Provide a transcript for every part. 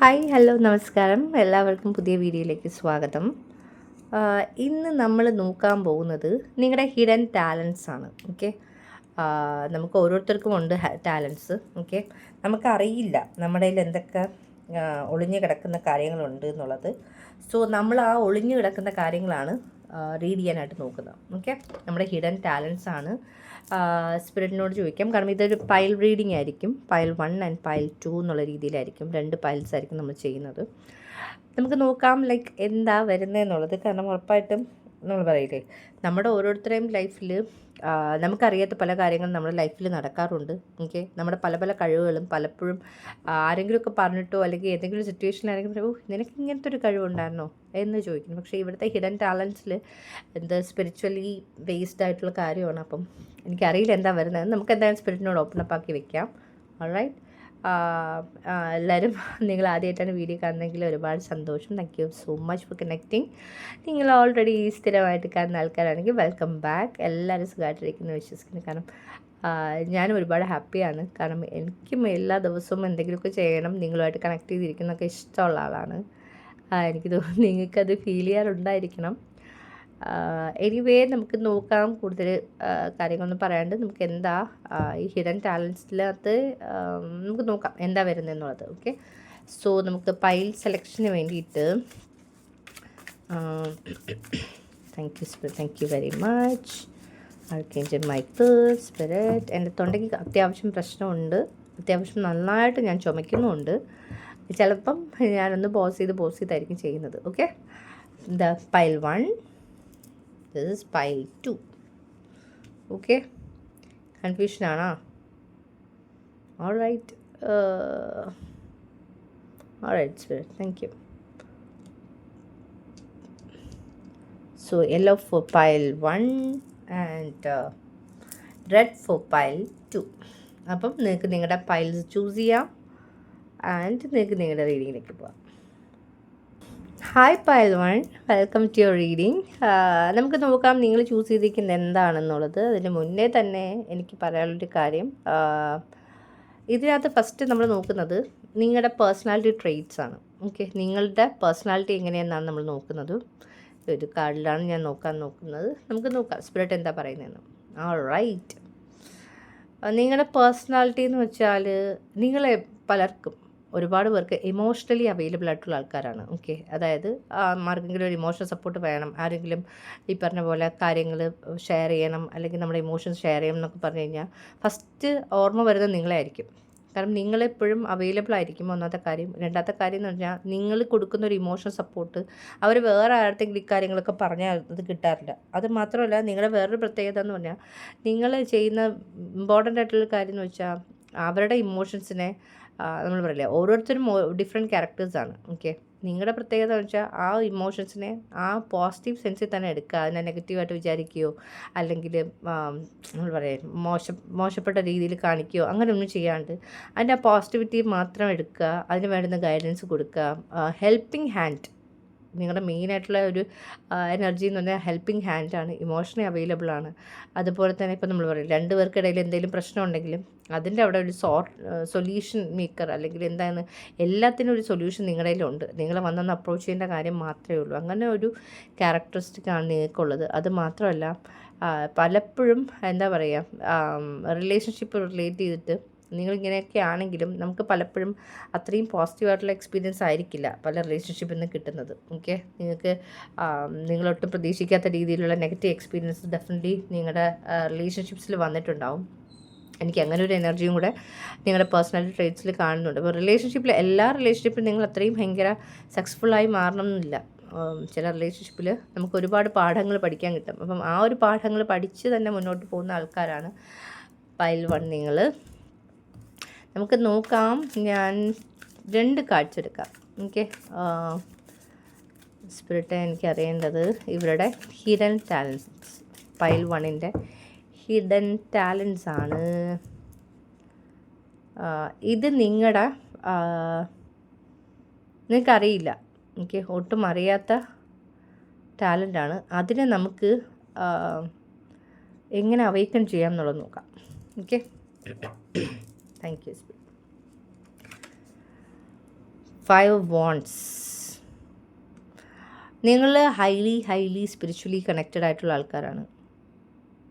Hi hello നമസ്കാരം. എല്ലാവർക്കും പുതിയ വീഡിയോയിലേക്ക് സ്വാഗതം. ഇന്ന് നമ്മൾ നോക്കാൻ പോകുന്നത് നിങ്ങളുടെ ഹിഡൻ ടാലൻസ് ആണ് ഓക്കെ നമുക്ക് ഓരോരുത്തർക്കും ഉണ്ട് ടാലൻസ് ഓക്കെ നമുക്കറിയില്ല നമ്മുടെ കയ്യിൽ എന്തൊക്കെ ഒളിഞ്ഞു കിടക്കുന്ന കാര്യങ്ങളുണ്ട് എന്നുള്ളത്. സോ നമ്മൾ ആ ഒളിഞ്ഞു കിടക്കുന്ന കാര്യങ്ങളാണ് റീഡ് ചെയ്യാനായിട്ട് നോക്കുന്നത് ഓക്കെ നമ്മുടെ ഹിഡൻ ടാലൻസ് ആണ്. സ്പിരിറ്റിനോട് ചോദിക്കാം. കാരണം ഇതൊരു പൈൽ റീഡിംഗ് ആയിരിക്കും. Pile one and pile two എന്നുള്ള രീതിയിലായിരിക്കും രണ്ട് പൈൽസ് ആയിരിക്കും നമ്മൾ ചെയ്യുന്നത്. നമുക്ക് നോക്കാം ലൈക്ക് എന്താ വരുന്നതെന്നുള്ളത്. കാരണം ഉറപ്പായിട്ടും നമ്മൾ പറയില്ലേ? നമ്മുടെ ഓരോരുത്തരുടെയും ലൈഫിൽ നമുക്കറിയാത്ത പല കാര്യങ്ങളും നമ്മുടെ ലൈഫിൽ നടക്കാറുണ്ട്. ഓക്കെ? നമ്മുടെ പല പല കഴിവുകളും പലപ്പോഴും ആരെങ്കിലുമൊക്കെ പറഞ്ഞിട്ടോ അല്ലെങ്കിൽ ഏതെങ്കിലും സിറ്റുവേഷനിലാണെങ്കിൽ പറയും, നിനക്ക് ഇങ്ങനത്തെ ഒരു കഴിവുണ്ടായിരുന്നോ? എന്ന് ചോദിക്കും. പക്ഷേ ഇവിടുത്തെ ഹിഡൻ ടാലൻസിൽ എന്ത് സ്പിരിച്വലി ബേസ്ഡ് ആയിട്ടുള്ള കാര്യമാണ്. അപ്പം എനിക്കറിയില്ല എന്താ വരുന്നത്. നമുക്ക് എന്തായാലും സ്പിരിറ്റിനോട് ഓപ്പൺ അപ്പ് ആക്കി വെക്കാം. ഓൾറൈറ്റ് എല്ലാവരും നിങ്ങൾ ആദ്യമായിട്ടാണ് വീഡിയോ കാണുന്നതെങ്കിൽ ഒരുപാട് സന്തോഷം. Thank you so much for connecting നിങ്ങൾ ഓൾറെഡി സ്ഥിരമായിട്ട് കാണുന്ന ആൾക്കാരാണെങ്കിൽ വെൽക്കം ബാക്ക് എല്ലാവരും സുഖമായിട്ടിരിക്കുന്നു വിശ്വസിക്കുന്നു. കാരണം ഞാനും ഒരുപാട് ഹാപ്പിയാണ് കാരണം എനിക്കും എല്ലാ ദിവസവും എന്തെങ്കിലുമൊക്കെ ചെയ്യണം നിങ്ങളുമായിട്ട് കണക്ട് ചെയ്തിരിക്കുന്നതൊക്കെ ഇഷ്ടമുള്ള ആളാണ്. എനിക്ക് തോന്നുന്നു നിങ്ങൾക്കത് ഫീൽ ചെയ്യാറുണ്ടായിരിക്കണം. എനിവേ നമുക്ക് നോക്കാം കൂടുതൽ കാര്യങ്ങളൊന്നും പറയാണ്ട്. നമുക്ക് എന്താ ഈ ഹിഡൻ ടാലൻസിനകത്ത് നമുക്ക് നോക്കാം എന്താ വരുന്നതെന്നുള്ളത് ഓക്കെ സോ നമുക്ക് പൈൽ സെലക്ഷന് വേണ്ടിയിട്ട് thank you spirit thank you very much Archangel mic spirit എന്റെ തൊണ്ടയ്ക്ക് അത്യാവശ്യം പ്രശ്നമുണ്ട്. അത്യാവശ്യം നന്നായിട്ട് ഞാൻ ചുമക്കുന്നുമുണ്ട് ചിലപ്പം ഞാനൊന്ന് പോസ് ചെയ്ത് പോസ് ചെയ്തായിരിക്കും ചെയ്യുന്നത് okay the pile one this is pile two okay കൺഫ്യൂഷനാണോ all right all right spirit thank you yellow for pile 1 and uh, red for pile 2. അപ്പം നിങ്ങൾക്ക് നിങ്ങളുടെ പൈൽസ് ചൂസ് ചെയ്യാം. ആൻഡ് നിങ്ങൾക്ക് നിങ്ങളുടെ റീഡിങ്ങിലേക്ക് പോവാം hi pile one welcome to your reading നമുക്ക് നോക്കാം നിങ്ങൾ ചൂസ് ചെയ്തിരിക്കുന്നത് എന്താണെന്നുള്ളത്. അതിന് മുന്നേ തന്നെ എനിക്ക് പറയാനുള്ളൊരു കാര്യം. ആഹ് ഇതിനകത്ത് ഫസ്റ്റ് നമ്മൾ നോക്കുന്നത് നിങ്ങളുടെ പേഴ്സണാലിറ്റി ട്രെയ്റ്റ്സ് ആണ്. ഓക്കെ നിങ്ങളുടെ പേഴ്സണാലിറ്റി എങ്ങനെയെന്നാണ് നമ്മൾ നോക്കുന്നത്. ഒരു കാർഡിലാണ് ഞാൻ നോക്കാൻ നോക്കുന്നത്. നമുക്ക് നോക്കാം. സ്പിരിറ്റ് എന്താ പറയുന്നതെന്ന്. ആ റൈറ്റ് നിങ്ങളുടെ പേഴ്സണാലിറ്റി എന്ന് വെച്ചാൽ നിങ്ങളെ പലർക്കും ഒരുപാട് പേർക്ക് ഇമോഷണലി അവൈലബിൾ ആയിട്ടുള്ള ആൾക്കാരാണ്. ഓക്കെ അതായത് ആർക്കെങ്കിലും ഒരു ഇമോഷണൽ സപ്പോർട്ട് വേണം ആരെങ്കിലും ഈ പറഞ്ഞ പോലെ കാര്യങ്ങൾ ഷെയർ ചെയ്യണം അല്ലെങ്കിൽ നമ്മുടെ ഇമോഷൻസ് ഷെയർ ചെയ്യണം എന്നൊക്കെ പറഞ്ഞു കഴിഞ്ഞാൽ ഫസ്റ്റ് ഓർമ്മ വരുന്നത് നിങ്ങളായിരിക്കും. കാരണം നിങ്ങളെപ്പോഴും അവൈലബിൾ ആയിരിക്കും ഒന്നാമത്തെ കാര്യം? രണ്ടാമത്തെ കാര്യം എന്ന് പറഞ്ഞാൽ നിങ്ങൾ കൊടുക്കുന്ന ഒരു ഇമോഷണൽ സപ്പോർട്ട് അവർ വേറെ ആരുടെങ്കിലും ഇക്കാര്യങ്ങളൊക്കെ പറഞ്ഞാൽ അത് കിട്ടാറില്ല. അത് മാത്രമല്ല നിങ്ങളുടെ വേറൊരു പ്രത്യേകത എന്ന് പറഞ്ഞാൽ നിങ്ങൾ ചെയ്യുന്ന ഇമ്പോർട്ടന്റ് ആയിട്ടുള്ള കാര്യം എന്ന് വെച്ചാൽ അവരുടെ ഇമോഷൻസിനെ നമ്മൾ പറയില്ലേ ഓരോരുത്തരും ഡിഫറെന്റ് ക്യാരക്ടേഴ്സാണ് ഓക്കെ നിങ്ങളുടെ പ്രത്യേകത എന്ന് വെച്ചാൽ ആ ഇമോഷൻസിനെ ആ പോസിറ്റീവ് സെൻസിൽ തന്നെ എടുക്കുക അതിനെ നെഗറ്റീവായിട്ട് വിചാരിക്കുകയോ അല്ലെങ്കിൽ നമ്മൾ പറയാം മോശം മോശപ്പെട്ട രീതിയിൽ കാണിക്കുകയോ അങ്ങനെ ഒന്നും ചെയ്യാണ്ട് അതിന്റെ ആ പോസിറ്റിവിറ്റി മാത്രം എടുക്കുക അതിന് വേണ്ടുന്ന ഗൈഡൻസ് കൊടുക്കുക ഹെൽപ്പിംഗ് ഹാൻഡ് നിങ്ങളുടെ മെയിനായിട്ടുള്ള ഒരു എനർജി എന്ന് പറഞ്ഞാൽ ഹെൽപ്പിംഗ് ഹാൻഡാണ് ഇമോഷണലി അവൈലബിൾ ആണ്. അതുപോലെ തന്നെ ഇപ്പോൾ നമ്മൾ പറയും രണ്ട് പേർക്കിടയിൽ എന്തെങ്കിലും പ്രശ്നം ഉണ്ടെങ്കിലും അതിന്റെ അവിടെ ഒരു സോ സൊല്യൂഷൻ മേക്കർ അല്ലെങ്കിൽ എന്താണ് എല്ലാത്തിനും ഒരു സൊല്യൂഷൻ നിങ്ങളുടെ കയ്യിലുണ്ട് നിങ്ങൾ വന്നൊന്ന് അപ്രോച്ച് ചെയ്യേണ്ട കാര്യം മാത്രമേ ഉള്ളൂ. അങ്ങനെ ഒരു ക്യാരക്ടറിസ്റ്റിക്കാണ് നിങ്ങൾക്കുള്ളത്. അത് മാത്രമല്ല പലപ്പോഴും എന്താ പറയുക റിലേഷൻഷിപ്പ് റിലേറ്റ് ചെയ്തിട്ട് നിങ്ങളിങ്ങനെയൊക്കെ ആണെങ്കിലും നമുക്ക് പലപ്പോഴും അത്രയും പോസിറ്റീവായിട്ടുള്ള എക്സ്പീരിയൻസ് ആയിരിക്കില്ല പല റിലേഷൻഷിപ്പിൽ നിന്ന് കിട്ടുന്നത്. ഓക്കെ നിങ്ങൾക്ക് നിങ്ങളൊട്ടും പ്രതീക്ഷിക്കാത്ത രീതിയിലുള്ള നെഗറ്റീവ് എക്സ്പീരിയൻസ് ഡെഫിനറ്റ്ലി നിങ്ങളുടെ റിലേഷൻഷിപ്സിൽ വന്നിട്ടുണ്ടാവും. എനിക്ക് അങ്ങനെ ഒരു എനർജിയും കൂടെ നിങ്ങളുടെ പേഴ്സണാലിറ്റി ട്രേറ്റ്സിൽ കാണുന്നുണ്ട്. അപ്പോൾ റിലേഷൻഷിപ്പിൽ എല്ലാ റിലേഷൻഷിപ്പിലും നിങ്ങൾ അത്രയും ഭയങ്കര സക്സസ്ഫുള്ളായി മാറണം എന്നില്ല ചില റിലേഷൻഷിപ്പിൽ നമുക്ക് ഒരുപാട് പാഠങ്ങൾ പഠിക്കാൻ കിട്ടും. അപ്പം ആ ഒരു പാഠങ്ങൾ പഠിച്ച് തന്നെ മുന്നോട്ട് പോകുന്ന ആൾക്കാരാണ് പൈൽ വൺ നിങ്ങൾ നമുക്ക് നോക്കാം. ഞാൻ രണ്ട് കാർഡ്സ് എടുക്കാം. ഓക്കെ സ്പിരിറ്റ് എനിക്ക് അറിയേണ്ടത് ഇവരുടെ ഹിഡൻ ടാലൻസ് പൈൽ വണ്ണിന്റെ ഹിഡൻ ടാലൻസ് ആണ്. ഇത് നിങ്ങളുടെ നിങ്ങൾക്കറിയില്ല. എനിക്ക് ഒട്ടും അറിയാത്ത ടാലന്റാണ് അതിനെ നമുക്ക് എങ്ങനെ അവൈക്കൺ ചെയ്യാം എന്നുള്ളത് നോക്കാം. Okay thank you five ones നിങ്ങൾ ഹൈലി ഹൈലി സ്പിരിച്വലി കണക്റ്റഡ് ആയിട്ടുള്ള ആൾക്കാരാണ്.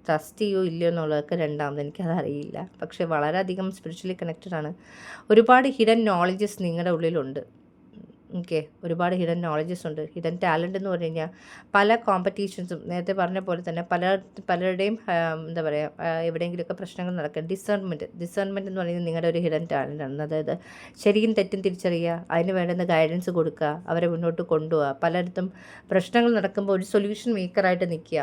ട്രസ്റ്റ് ചെയ്യോ ഇല്ലയോ എന്നുള്ളതൊക്കെ രണ്ടാമത് എനിക്കത് അറിയില്ല പക്ഷേ വളരെയധികം സ്പിരിച്വലി കണക്റ്റഡ് ആണ്. ഒരുപാട് ഹിഡൻ നോളജസ് നിങ്ങളുടെ ഉള്ളിലുണ്ട്. ഓക്കെ ഒരുപാട് ഹിഡൻ നോളജസ് ഉണ്ട്. ഹിഡൻ ടാലന്റ് എന്ന് പറഞ്ഞു കഴിഞ്ഞാൽ പല കോമ്പറ്റീഷൻസും നേരത്തെ പറഞ്ഞ പോലെ തന്നെ പല പലരുടെയും എന്താ പറയുക എവിടെയെങ്കിലുമൊക്കെ പ്രശ്നങ്ങൾ നടക്കുക ഡിസേൺമെന്റ് ഡിസേൺമെന്റ് എന്ന് പറയുന്നത് നിങ്ങളുടെ ഒരു ഹിഡൻ ടാലന്റ് ആണ്. അതായത് ശരിയും തെറ്റും തിരിച്ചറിയുക അതിന് വേണ്ടുന്ന ഗൈഡൻസ് കൊടുക്കുക അവരെ മുന്നോട്ട് കൊണ്ടുപോകുക പലയിടത്തും പ്രശ്നങ്ങൾ നടക്കുമ്പോൾ ഒരു സൊല്യൂഷൻ മേക്കറായിട്ട് നിൽക്കുക.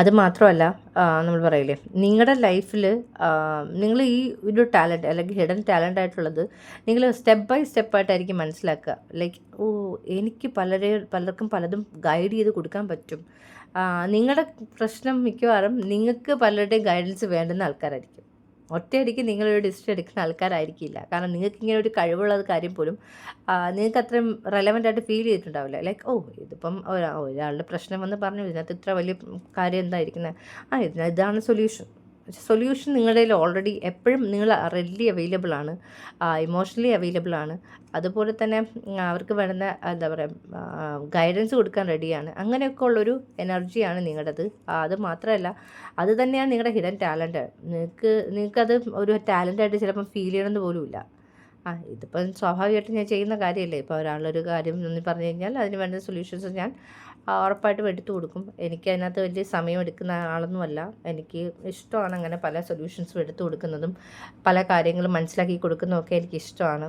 അത് മാത്രമല്ല നമ്മൾ പറയില്ലേ നിങ്ങളുടെ ലൈഫിൽ നിങ്ങൾ ഈ ഒരു ടാലന്റ് അല്ലെങ്കിൽ ഹിഡൻ ടാലന്റ് ആയിട്ടുള്ളത് നിങ്ങൾ സ്റ്റെപ്പ് ബൈ സ്റ്റെപ്പായിട്ടായിരിക്കും മനസ്സിലാക്കുക. ലൈക്ക് ഓ എനിക്ക് പലരെ പലർക്കും പലതും ഗൈഡ് ചെയ്ത് കൊടുക്കാൻ പറ്റും. നിങ്ങളുടെ പ്രശ്നം മിക്കവാറും നിങ്ങൾക്ക് പലരുടെയും ഗൈഡൻസ് വേണ്ടുന്ന ആൾക്കാരായിരിക്കും. ഒറ്റയടിക്ക് നിങ്ങളൊരു ഡിസിഷൻ എടുക്കുന്ന ആൾക്കാരായിരിക്കില്ല. കാരണം നിങ്ങൾക്ക് ഇങ്ങനെ ഒരു കഴിവുള്ളത് കാര്യം പോലും നിങ്ങൾക്ക് അത്രയും റെലവന്റ് ആയിട്ട് ഫീൽ ചെയ്തിട്ടുണ്ടാവില്ല. ലൈക്ക് ഓ ഇതിപ്പം ഒരാളുടെ പ്രശ്നം വന്ന് പറഞ്ഞു ഇതിനകത്ത് ഇത്ര വലിയ കാര്യം എന്തായിരിക്കുന്നത് ആ ഇതിന് ഇതാണ് സൊല്യൂഷൻ സൊല്യൂഷൻ നിങ്ങളുടെ കയ്യിൽ ഓൾറെഡി എപ്പോഴും നിങ്ങൾ റെഡി അവൈലബിൾ ആണ്. ഇമോഷണലി അവൈലബിൾ ആണ്. അതുപോലെ തന്നെ അവർക്ക് വേണ്ടുന്ന എന്താ പറയുക ഗൈഡൻസ് കൊടുക്കാൻ റെഡിയാണ് അങ്ങനെയൊക്കെ ഉള്ളൊരു എനർജിയാണ് നിങ്ങളുടേത്. അത് മാത്രമല്ല അത് തന്നെയാണ് നിങ്ങളുടെ ഹിഡൻ ടാലന്റ് നിങ്ങൾക്ക് നിങ്ങൾക്കത് ഒരു ടാലന്റായിട്ട് ചിലപ്പം ഫീൽ ചെയ്യണമെന്ന് പോലുമില്ല ആ ഇതിപ്പം സ്വാഭാവികമായിട്ടും ഞാൻ ചെയ്യുന്ന കാര്യമല്ലേ? ഇപ്പോൾ ഒരാളൊരു കാര്യം എന്ന് പറഞ്ഞു കഴിഞ്ഞാൽ അതിന് വേണ്ട സൊല്യൂഷൻസ് ഞാൻ ഉറപ്പായിട്ടും എടുത്തു കൊടുക്കും. എനിക്ക് അതിനകത്ത് വലിയ സമയം എടുക്കുന്ന ആളൊന്നുമല്ല. എനിക്ക് ഇഷ്ടമാണ് അങ്ങനെ പല സൊല്യൂഷൻസും എടുത്തു കൊടുക്കുന്നതും പല കാര്യങ്ങളും മനസ്സിലാക്കി കൊടുക്കുന്നതൊക്കെ എനിക്ക് ഇഷ്ടമാണ്.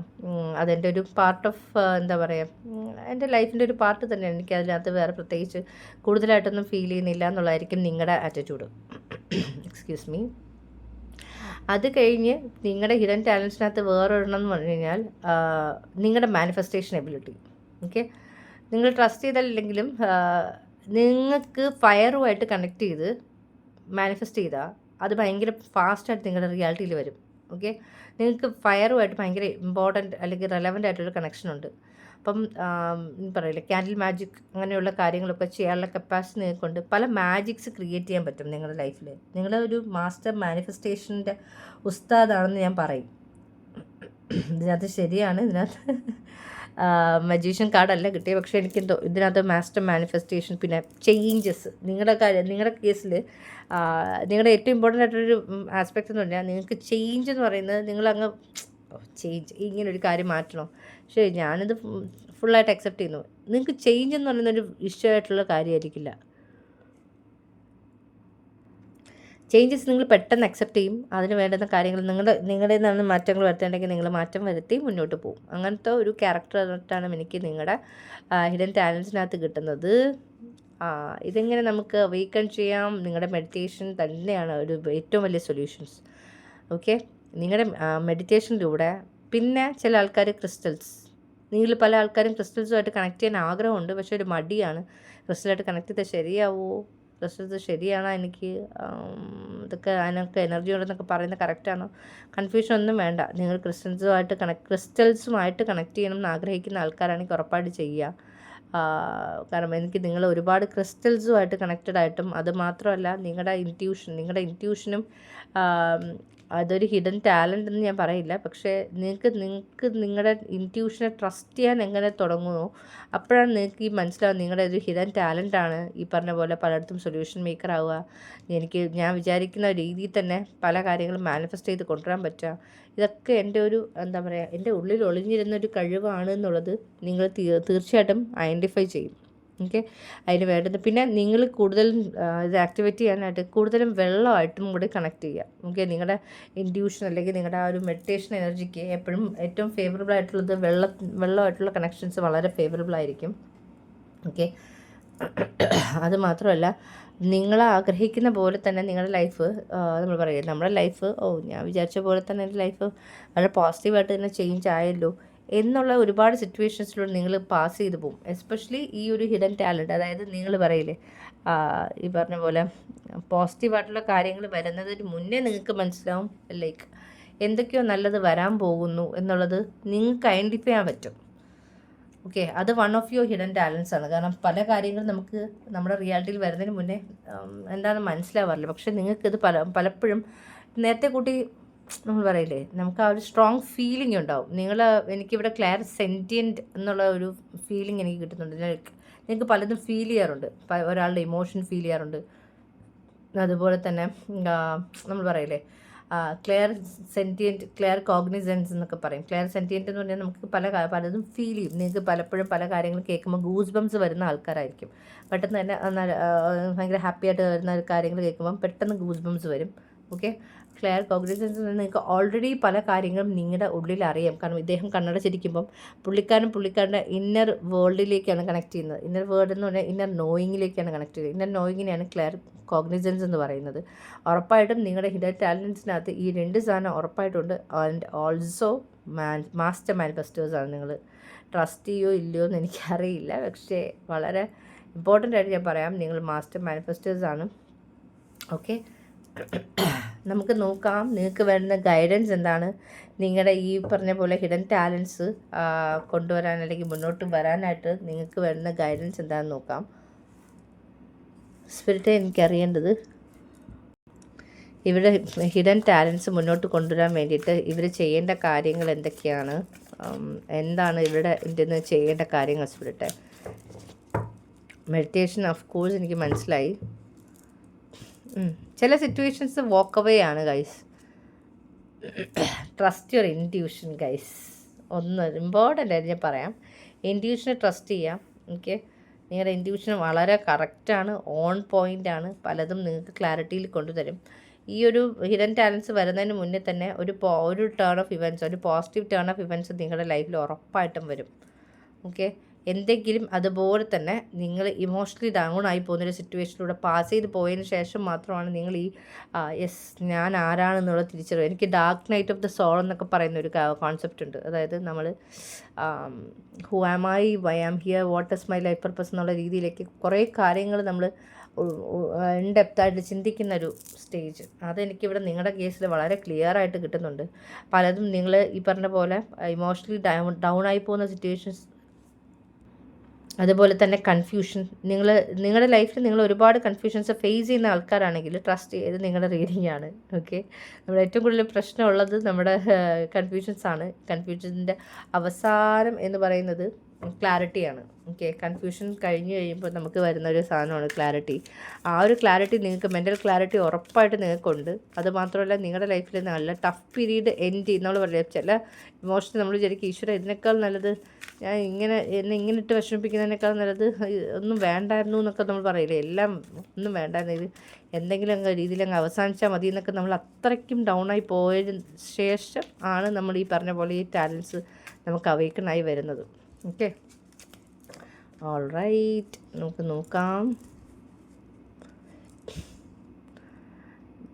അതെന്റെ ഒരു പാർട്ട് ഓഫ് എന്താ പറയുക എന്റെ ലൈഫിന്റെ ഒരു പാർട്ട് തന്നെയാണ്. എനിക്ക് അതിനകത്ത് വേറെ പ്രത്യേകിച്ച് കൂടുതലായിട്ടൊന്നും ഫീൽ ചെയ്യുന്നില്ല എന്നുള്ളതായിരിക്കും നിങ്ങളുടെ ആറ്റിറ്റ്യൂഡ് എക്സ്ക്യൂസ് മീ അത് കഴിഞ്ഞ് നിങ്ങളുടെ ഹിഡൻ ടാലൻസിനകത്ത് വേറൊരെണ്ണം എന്ന് പറഞ്ഞു കഴിഞ്ഞാൽ നിങ്ങളുടെ മാനിഫെസ്റ്റേഷൻ എബിലിറ്റി ഓക്കെ നിങ്ങൾ ട്രസ്റ്റ് ചെയ്തല്ലെങ്കിലും നിങ്ങൾക്ക് ഫയറുമായിട്ട് കണക്ട് ചെയ്ത് മാനിഫെസ്റ്റ് ചെയ്താൽ അത് ഭയങ്കര ഫാസ്റ്റായിട്ട് നിങ്ങളുടെ റിയാലിറ്റിയിൽ വരും. ഓക്കെ നിങ്ങൾക്ക് ഫയറുമായിട്ട് ഭയങ്കര ഇമ്പോർട്ടന്റ് അല്ലെങ്കിൽ റെലവന്റ് ആയിട്ടുള്ള കണക്ഷൻ ഉണ്ട്. അപ്പം പറയില്ല ക്യാൻഡിൽ മാജിക് അങ്ങനെയുള്ള കാര്യങ്ങളൊക്കെ ചെയ്യാനുള്ള കപ്പാസിറ്റി നിങ്ങൾക്കുണ്ട്. പല മാജിക്സ് ക്രിയേറ്റ് ചെയ്യാൻ പറ്റും നിങ്ങളുടെ ലൈഫിൽ നിങ്ങളുടെ ഒരു മാസ്റ്റർ മാനിഫെസ്റ്റേഷന്റെ ഉസ്താദാണെന്ന് ഞാൻ പറയും. ഇതിനകത്ത് ശരിയാണ്. ഇതിനകത്ത് മജീഷ്യൻ കാർഡല്ല കിട്ടിയത് പക്ഷേ എനിക്ക് എന്തോ ഇതിനകത്ത് മാസ്റ്റർ മാനിഫെസ്റ്റേഷൻ പിന്നെ ചേഞ്ചസ് നിങ്ങളുടെ കാര്യം നിങ്ങളുടെ കേസിൽ നിങ്ങളുടെ ഏറ്റവും ഇമ്പോർട്ടന്റ് ആയിട്ടൊരു ആസ്പെക്റ്റ് എന്ന് പറഞ്ഞാൽ നിങ്ങൾക്ക് ചേഞ്ച് എന്ന് പറയുന്നത് നിങ്ങളങ്ങ് ചേഞ്ച് ഇങ്ങനെ ഒരു കാര്യം മാറ്റണം. ശരി ഞാനിത് ഫുള്ളായിട്ട് അക്സെപ്റ്റ് ചെയ്യുന്നു. നിങ്ങൾക്ക് ചേഞ്ച് എന്ന് പറയുന്നൊരു ഇഷ്യൂ ആയിട്ടുള്ള കാര്യമായിരിക്കില്ല ചേഞ്ചസ് നിങ്ങൾ പെട്ടെന്ന് അക്സെപ്റ്റ് ചെയ്യും. അതിന് വേണ്ടുന്ന കാര്യങ്ങൾ നിങ്ങളുടെ നിങ്ങളുടെ നിന്ന് മാറ്റങ്ങൾ വരുത്തേണ്ടെങ്കിൽ നിങ്ങൾ മാറ്റം വരുത്തി മുന്നോട്ട് പോകും. അങ്ങനത്തെ ഒരു ക്യാരക്ടർ ആയിട്ടാണ് എനിക്ക് നിങ്ങളുടെ ഹിഡൻ ടാലൻസിനകത്ത് കിട്ടുന്നത്. ആ ഇതെങ്ങനെ നമുക്ക് വീക്കൺ ചെയ്യാം? നിങ്ങളുടെ മെഡിറ്റേഷൻ തന്നെയാണ് ഒരു ഏറ്റവും വലിയ സൊല്യൂഷൻസ് ഓക്കെ നിങ്ങളുടെ മെഡിറ്റേഷനിലൂടെ പിന്നെ ചില ആൾക്കാർ ക്രിസ്റ്റൽസ് നിങ്ങൾ പല ആൾക്കാരും ക്രിസ്റ്റൽസുമായിട്ട് കണക്ട് ചെയ്യാൻ ആഗ്രഹമുണ്ട്. പക്ഷേ ഒരു മടിയാണ്. ക്രിസ്റ്റലായിട്ട് കണക്ട് ചെയ്താൽ ശരിയാവുമോ റിസൾട്ട് ശരിയാണോ. എനിക്ക് ഇതൊക്കെ അതിനൊക്കെ എനർജി ഉണ്ടെന്നൊക്കെ പറയുന്നത് കറക്റ്റാണോ കൺഫ്യൂഷൻ ഒന്നും വേണ്ട. നിങ്ങൾ ക്രിസ്ത്യൻസുമായിട്ട് കണക്ട് ക്രിസ്റ്റൽസുമായിട്ട് കണക്ട് ചെയ്യണം എന്ന് ആഗ്രഹിക്കുന്ന ആൾക്കാരാണെങ്കിൽ ഉറപ്പായിട്ട് ചെയ്യുക. കാരണം എനിക്ക് നിങ്ങൾ ഒരുപാട് ക്രിസ്റ്റൽസുമായിട്ട് കണക്റ്റഡ് ആയിട്ടും അത് മാത്രമല്ല നിങ്ങളുടെ ഇന്റ്യൂഷൻ നിങ്ങളുടെ ഇന്റ്യൂഷനും അതൊരു ഹിഡൻ ടാലന്റ് എന്ന് ഞാൻ പറയില്ല. പക്ഷേ നിങ്ങൾക്ക് നിങ്ങൾക്ക് നിങ്ങളുടെ ഇന്റ്യൂഷനെ ട്രസ്റ്റ് ചെയ്യാൻ എങ്ങനെ തുടങ്ങുമോ അപ്പോഴാണ് നിങ്ങൾക്ക് ഈ മനസ്സിലാവും നിങ്ങളുടെ ഒരു ഹിഡൻ ടാലന്റാണ് ഈ പറഞ്ഞ പോലെ പലയിടത്തും സൊല്യൂഷൻ മേക്കർ ആവുക. എനിക്ക് ഞാൻ വിചാരിക്കുന്ന രീതിയിൽ തന്നെ പല കാര്യങ്ങളും മാനിഫെസ്റ്റ് ചെയ്ത് കൊണ്ടുവരാൻ പറ്റുക. ഇതൊക്കെ എന്റെ ഒരു എന്താ പറയുക എന്റെ ഉള്ളിൽ ഒളിഞ്ഞിരുന്ന ഒരു കഴിവാണ് എന്നുള്ളത് നിങ്ങൾ തീർച്ചയായിട്ടും ഐഡന്റിഫൈ ചെയ്യും. ഓക്കെ. അതിന് വേണ്ടത്. പിന്നെ നിങ്ങൾ കൂടുതലും ഇത് ആക്ടിവേറ്റ് ചെയ്യാനായിട്ട് കൂടുതലും വെള്ളമായിട്ടും കൂടി കണക്ട് ചെയ്യുക. ഓക്കെ നിങ്ങളുടെ ഇൻഡ്യൂഷൻ അല്ലെങ്കിൽ നിങ്ങളുടെ ആ ഒരു മെഡിറ്റേഷൻ എനർജിക്ക് എപ്പോഴും ഏറ്റവും ഫേവറബിൾ ആയിട്ടുള്ളത് വെള്ള വെള്ളമായിട്ടുള്ള കണക്ഷൻസ് വളരെ ഫേവറബിൾ ആയിരിക്കും. ഓക്കെ. അത് മാത്രമല്ല നിങ്ങൾ ആഗ്രഹിക്കുന്ന പോലെ തന്നെ നിങ്ങളുടെ ലൈഫ് നമ്മൾ പറയുക നമ്മുടെ ലൈഫ് ഓ ഞാൻ വിചാരിച്ച പോലെ തന്നെ എന്റെ ലൈഫ് വളരെ പോസിറ്റീവായിട്ട് തന്നെ ചേഞ്ച് ആയല്ലോ. എന്നുള്ള ഒരുപാട് സിറ്റുവേഷൻസിലൂടെ നിങ്ങൾ പാസ് ചെയ്ത് പോകും എസ്പെഷ്യലി ഈ ഒരു ഹിഡൻ ടാലന്റ് അതായത് നിങ്ങൾ പറയില്ലേ ഈ പറഞ്ഞ പോലെ പോസിറ്റീവായിട്ടുള്ള കാര്യങ്ങൾ വരുന്നതിന് മുന്നേ നിങ്ങൾക്ക് മനസ്സിലാവും ലൈക്ക് എന്തൊക്കെയോ നല്ലത് വരാൻ പോകുന്നു എന്നുള്ളത് നിങ്ങൾക്ക് ഐഡന്റിഫൈ ചെയ്യാൻ പറ്റും. ഓക്കെ അത് one of your hidden talents ആണ്. കാരണം പല കാര്യങ്ങളും നമുക്ക് നമ്മുടെ റിയാലിറ്റിയിൽ വരുന്നതിന് മുന്നേ എന്താണെന്ന് മനസ്സിലാവാറില്ല. പക്ഷേ നിങ്ങൾക്കിത് പല പലപ്പോഴും നേരത്തെ കൂട്ടി നമ്മൾ പറയില്ലേ നമുക്ക് ആ ഒരു സ്ട്രോങ് ഫീലിംഗ് ഉണ്ടാവും. നിങ്ങൾ എനിക്കിവിടെ ക്ലിയർ സെന്റിയന്റ് എന്നുള്ള ഒരു ഫീലിംഗ് എനിക്ക് കിട്ടുന്നുണ്ട്. നിങ്ങൾക്ക് പലതും ഫീൽ ചെയ്യാറുണ്ട്. ഒരാളുടെ ഇമോഷൻ ഫീൽ ചെയ്യാറുണ്ട്. അതുപോലെ തന്നെ നമ്മൾ പറയില്ലേ ക്ലിയർ സെന്റിയന്റ് ക്ലിയർ കോഗ്നിസൻസ് എന്നൊക്കെ പറയും. ക്ലിയർ സെന്റിയന്റ് എന്ന് പറഞ്ഞാൽ നമുക്ക് പല പലതും ഫീൽ ചെയ്യും. നിങ്ങൾക്ക് പലപ്പോഴും പല കാര്യങ്ങളും കേൾക്കുമ്പോൾ ഗൂസ് ബംസ് വരുന്ന ആൾക്കാരായിരിക്കും. പെട്ടെന്ന് തന്നെ ഭയങ്കര ഹാപ്പി ആയിട്ട് വരുന്ന കാര്യങ്ങൾ കേൾക്കുമ്പോൾ പെട്ടെന്ന് ഗൂസ് ബംസ് വരും. ഓക്കെ ക്ലിയർ കോഗ്നിസൻസ് നിങ്ങൾക്ക് ഓൾറെഡി പല കാര്യങ്ങളും നിങ്ങളുടെ ഉള്ളിൽ അറിയാം. കാരണം ഇദ്ദേഹം കണ്ണടച്ചിരിക്കുമ്പം പുള്ളിക്കാരൻ പുള്ളിക്കാരന്റെ ഇന്നർ വേൾഡിലേക്കാണ് കണക്ട് ചെയ്യുന്നത്. ഇന്നർ വേൾഡ് എന്ന് പറഞ്ഞാൽ ഇന്നർ നോയിങ്ങിലേക്കാണ് കണക്ട് ചെയ്യുന്നത്. ഇന്നർ നോയിങ്ങിനെയാണ് ക്ലെയർ കോഗ്നിസൻസ് എന്ന് പറയുന്നത്. ഉറപ്പായിട്ടും നിങ്ങളുടെ ഹിഡൻ ടാലൻസിനകത്ത് ഈ രണ്ട് സാധനം ഉറപ്പായിട്ടുണ്ട്. ആൻഡ് ഓൾസോ മാൻ മാസ്റ്റർ മാനിഫെസ്റ്റേഴ്സാണ് നിങ്ങൾ. ട്രസ്റ്റ് ചെയ്യോ ഇല്ലയോ എന്ന് എനിക്കറിയില്ല. പക്ഷേ വളരെ ഇമ്പോർട്ടന്റ് ആയിട്ട് ഞാൻ പറയാം. നിങ്ങൾ മാസ്റ്റർ മാനിഫെസ്റ്റേഴ്സാണ് ഓക്കെ നമുക്ക് നോക്കാം. നിങ്ങൾക്ക് വേണ്ടുന്ന ഗൈഡൻസ് എന്താണ്? നിങ്ങളുടെ ഈ പറഞ്ഞ പോലെ ഹിഡൻ ടാലൻസ് കൊണ്ടുവരാൻ അല്ലെങ്കിൽ മുന്നോട്ട് വരാനായിട്ട് നിങ്ങൾക്ക് വേണ്ടുന്ന ഗൈഡൻസ് എന്താണെന്ന് നോക്കാം. സ്പിരിറ്റ് എനിക്കറിയേണ്ടത് ഇവിടെ ഹിഡൻ ടാലൻസ് മുന്നോട്ട് കൊണ്ടുവരാൻ വേണ്ടിയിട്ട് ഇവർ ചെയ്യേണ്ട കാര്യങ്ങൾ എന്തൊക്കെയാണ്? എന്താണ് ഇവരുടെ ഇതിൽ നിന്ന് ചെയ്യേണ്ട കാര്യങ്ങൾ സ്പിരിറ്റ് മെഡിറ്റേഷൻ ഓഫ് കോഴ്സ് എനിക്ക് മനസ്സിലായി. ചില സിറ്റുവേഷൻസ് വോക്ക് അവേ ആണ് guys trust your intuition guys ഒന്ന് ഇമ്പോർട്ടന്റ് ആയിട്ട് ഞാൻ പറയാം. ഇന്റ്യൂഷനെ ട്രസ്റ്റ് ചെയ്യാം. ഓക്കെ നിങ്ങളുടെ ഇന്റ്യൂഷൻ വളരെ കറക്റ്റാണ് ഓൺ പോയിന്റ് ആണ്. പലതും നിങ്ങൾക്ക് ക്ലാരിറ്റിയിൽ കൊണ്ടുതരും. ഈ ഒരു ഹിഡൻ ടാലൻസ് വരുന്നതിന് മുന്നേ തന്നെ ഒരു ഒരു ടേൺ ഓഫ് ഇവന്റ്സ് ഒരു പോസിറ്റീവ് ടേൺ ഓഫ് ഇവന്റ്സ് നിങ്ങളുടെ ലൈഫിൽ ഉറപ്പായിട്ടും വരും. ഓക്കെ എന്തെങ്കിലും അതുപോലെ തന്നെ നിങ്ങൾ ഇമോഷണലി ഡൗൺ ആയി പോകുന്നൊരു സിറ്റുവേഷനിലൂടെ പാസ് ചെയ്ത് പോയതിന് ശേഷം മാത്രമാണ് നിങ്ങൾ ഈ യെസ് ഞാൻ ആരാണെന്നുള്ള തിരിച്ചറിവ്. എനിക്ക് dark night of the soul എന്നൊക്കെ പറയുന്ന ഒരു കോൺസെപ്റ്റ് ഉണ്ട്. അതായത് നമ്മൾ who am I why am here what is my life purpose എന്നുള്ള രീതിയിലേക്ക് കുറേ കാര്യങ്ങൾ നമ്മൾ ഇൻഡെപ്തായിട്ട് ചിന്തിക്കുന്ന ഒരു സ്റ്റേജ് അതെനിക്കിവിടെ നിങ്ങളുടെ കേസിൽ വളരെ ക്ലിയർ ആയിട്ട് കിട്ടുന്നുണ്ട്. പലതും നിങ്ങൾ ഈ പറഞ്ഞ പോലെ ഇമോഷണലി ഡൗൺ ഡൗൺ ആയി പോകുന്ന സിറ്റുവേഷൻസ് അതുപോലെ തന്നെ കൺഫ്യൂഷൻ നിങ്ങൾ നിങ്ങളുടെ ലൈഫിൽ നിങ്ങൾ ഒരുപാട് കൺഫ്യൂഷൻസ് ഫേസ് ചെയ്യുന്ന ആൾക്കാരാണെങ്കിൽ ട്രസ്റ്റ് ചെയ്ത് നിങ്ങളുടെ റീഡിംഗ് ആണ്. ഓക്കെ നമ്മുടെ ഏറ്റവും കൂടുതൽ പ്രശ്നമുള്ളത് നമ്മുടെ കൺഫ്യൂഷൻസ് ആണ്. കൺഫ്യൂഷന്റെ അവസാനം എന്ന് പറയുന്നത് ക്ലാരിറ്റിയാണ് ഓക്കെ കൺഫ്യൂഷൻ കഴിഞ്ഞ് കഴിയുമ്പോൾ നമുക്ക് വരുന്ന ഒരു സാധനമാണ് ക്ലാരിറ്റി ആ ഒരു ക്ലാരിറ്റി നിങ്ങൾക്ക് മെന്റൽ ക്ലാരിറ്റി ഉറപ്പായിട്ട് നിങ്ങൾക്കുണ്ട്. അതുമാത്രമല്ല നിങ്ങളുടെ ലൈഫിൽ നല്ല ടഫ് പീരീഡ് എൻഡ് നമ്മൾ പറയുക ചില ഇമോഷൻ നമ്മൾ വിചാരിക്കും ഈശ്വര ഇതിനേക്കാൾ നല്ലത് ഞാൻ ഇങ്ങനെ എന്നെ ഇങ്ങനെ ഇട്ട് വിഷമിപ്പിക്കുന്നതിനേക്കാൾ നല്ലത് ഒന്നും വേണ്ടായിരുന്നു എന്നൊക്കെ നമ്മൾ പറയില്ലേ എല്ലാം ഒന്നും വേണ്ടായിരുന്നു. ഇത് എന്തെങ്കിലും അങ്ങ് രീതിയിൽ അങ്ങ് അവസാനിച്ചാൽ മതി എന്നൊക്കെ നമ്മൾ അത്രയ്ക്കും ഡൗൺ ആയി പോയതിന് ശേഷം ആണ് നമ്മൾ ഈ പറഞ്ഞ പോലെ ഈ ടാലൻസ് നമുക്ക് അവേക്കണായി വരുന്നത്. ഓക്കെ ഓൾ റൈറ്റ് നമുക്ക് നോക്കാം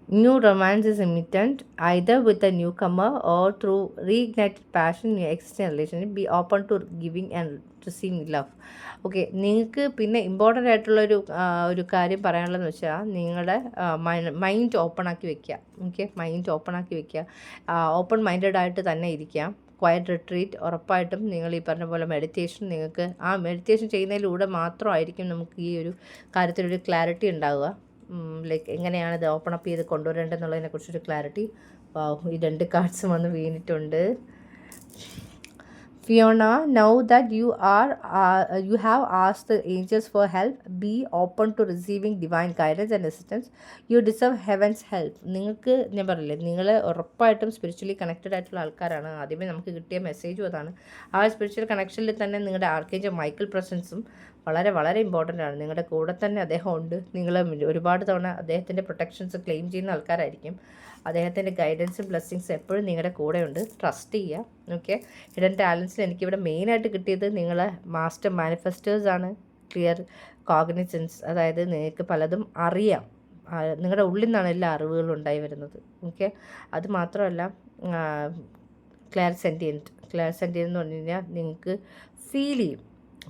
romance is imminent either with a newcomer or through reignited passion in your existing relationship. Be open to giving and receiving love. Okay നിങ്ങൾക്ക് പിന്നെ ഇമ്പോർട്ടന്റ് ആയിട്ടുള്ളൊരു ഒരു കാര്യം പറയാനുള്ളതെന്ന് വെച്ചാൽ നിങ്ങളുടെ മൈൻഡ് ഓപ്പൺ ആക്കി വെക്കുക ഓക്കെ മൈൻഡ് ഓപ്പൺ ആക്കി വെക്കുക ഓപ്പൺ മൈൻഡഡ് ആയിട്ട് തന്നെ ഇരിക്കാം ക്വയറ്റ് റിട്രീറ്റ് ഉറപ്പായിട്ടും നിങ്ങൾ ഈ പറഞ്ഞ പോലെ മെഡിറ്റേഷൻ നിങ്ങൾക്ക് ആ മെഡിറ്റേഷൻ ചെയ്യുന്നതിലൂടെ മാത്രമായിരിക്കും നമുക്ക് ഈ ഒരു കാര്യത്തിലൊരു ക്ലാരിറ്റി ഉണ്ടാവുക. ലൈക്ക് എങ്ങനെയാണ് ഇത് ഓപ്പൺ അപ്പ് ചെയ്ത് കൊണ്ടുവരേണ്ടതെന്നുള്ളതിനെക്കുറിച്ചൊരു ക്ലാരിറ്റി. ഈ രണ്ട് കാർഡ്സും വന്ന് വീണിട്ടുണ്ട്. Fiona, now that you are uh, you have asked the angels for help, be open to receiving divine guidance and assistance. You deserve heaven's help. നിങ്ങൾക്ക് ഞാൻ പറയില്ലേ നിങ്ങൾ ഉറപ്പായിട്ടും സ്പിരിച്വലി കണക്റ്റഡ് ആയിട്ടുള്ള ആൾക്കാരാണ്. ആദ്യമേ നമുക്ക് കിട്ടിയ മെസ്സേജും അതാണ്. ആ സ്പിരിച്വൽ കണക്ഷനിൽ തന്നെ നിങ്ങളുടെ ആർക്കേജ് മൈക്കിൾ പ്രസൻസും വളരെ വളരെ ഇമ്പോർട്ടന്റ് ആണ്. നിങ്ങളുടെ കൂടെ തന്നെ അദ്ദേഹം ഉണ്ട്. നിങ്ങൾ ഒരുപാട് തവണ അദ്ദേഹത്തിന്റെ പ്രൊട്ടക്ഷൻസ് ക്ലെയിം ചെയ്യുന്ന ആൾക്കാരായിരിക്കും. അദ്ദേഹത്തിന്റെ ഗൈഡൻസും ബ്ലെസ്സിങ്സും എപ്പോഴും നിങ്ങളുടെ കൂടെ ഉണ്ട് ട്രസ്റ്റ് ചെയ്യുക ഓക്കെ ഹിഡൻ ടാലൻസിൽ എനിക്കിവിടെ മെയിനായിട്ട് കിട്ടിയത് നിങ്ങളെ മാസ്റ്റർ മാനിഫെസ്റ്റേഴ്സ് ആണ്. ക്ലിയർ കോഗ്നിസൻസ് അതായത് നിങ്ങൾക്ക് പലതും അറിയാം. നിങ്ങളുടെ ഉള്ളിൽ നിന്നാണ് എല്ലാ അറിവുകളും ഉണ്ടായി വരുന്നത്. ഓക്കെ അത് മാത്രമല്ല ക്ലിയർ സെന്റിയന്റ് ക്ലിയർ സെന്റിയൻ എന്ന് പറഞ്ഞു കഴിഞ്ഞാൽ നിങ്ങൾക്ക് ഫീൽ ചെയ്യും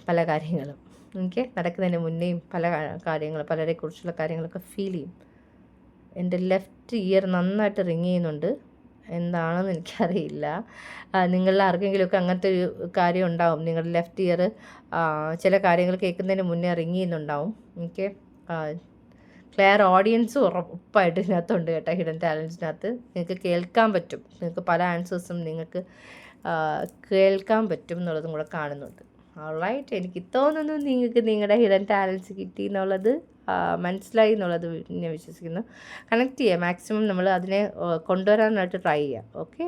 പല കാര്യങ്ങളും. ഓക്കെ നടക്കുന്നതിന് മുന്നേയും പല കാര്യങ്ങൾ പലരെക്കുറിച്ചുള്ള കാര്യങ്ങളൊക്കെ ഫീൽ ചെയ്യും. എന്റെ ലെഫ്റ്റ് ഇയർ നന്നായിട്ട് റിങ് ചെയ്യുന്നുണ്ട്. എന്താണെന്ന് എനിക്കറിയില്ല. നിങ്ങളിൽ ആർക്കെങ്കിലുമൊക്കെ അങ്ങനത്തെ ഒരു കാര്യം ഉണ്ടാവും. നിങ്ങളുടെ ലെഫ്റ്റ് ഇയർ ചില കാര്യങ്ങൾ കേൾക്കുന്നതിന് മുന്നേ റിങ് ചെയ്യുന്നുണ്ടാവും. എനിക്ക് ക്ലിയർ ഓഡിയൻസ് ഉറപ്പായിട്ട് ഇതിനകത്തുണ്ട് കേട്ടോ ഹിഡൻ ടാലൻസിനകത്ത് നിങ്ങൾക്ക് കേൾക്കാൻ പറ്റും. നിങ്ങൾക്ക് പല ആൻസേഴ്സും നിങ്ങൾക്ക് കേൾക്കാൻ പറ്റും എന്നുള്ളതും കൂടെ കാണുന്നുണ്ട്. റൈറ്റ് എനിക്ക് തോന്നുന്നു നിങ്ങൾക്ക് നിങ്ങളുടെ ഹിഡൻ ടാലൻസ് കിട്ടി എന്നുള്ളത് മനസ്സിലായി എന്നുള്ളത് ഞാൻ വിശ്വസിക്കുന്നു. കണക്ട് ചെയ്യുക മാക്സിമം നമ്മൾ അതിനെ കൊണ്ടുവരാനായിട്ട് ട്രൈ ചെയ്യാം. Okay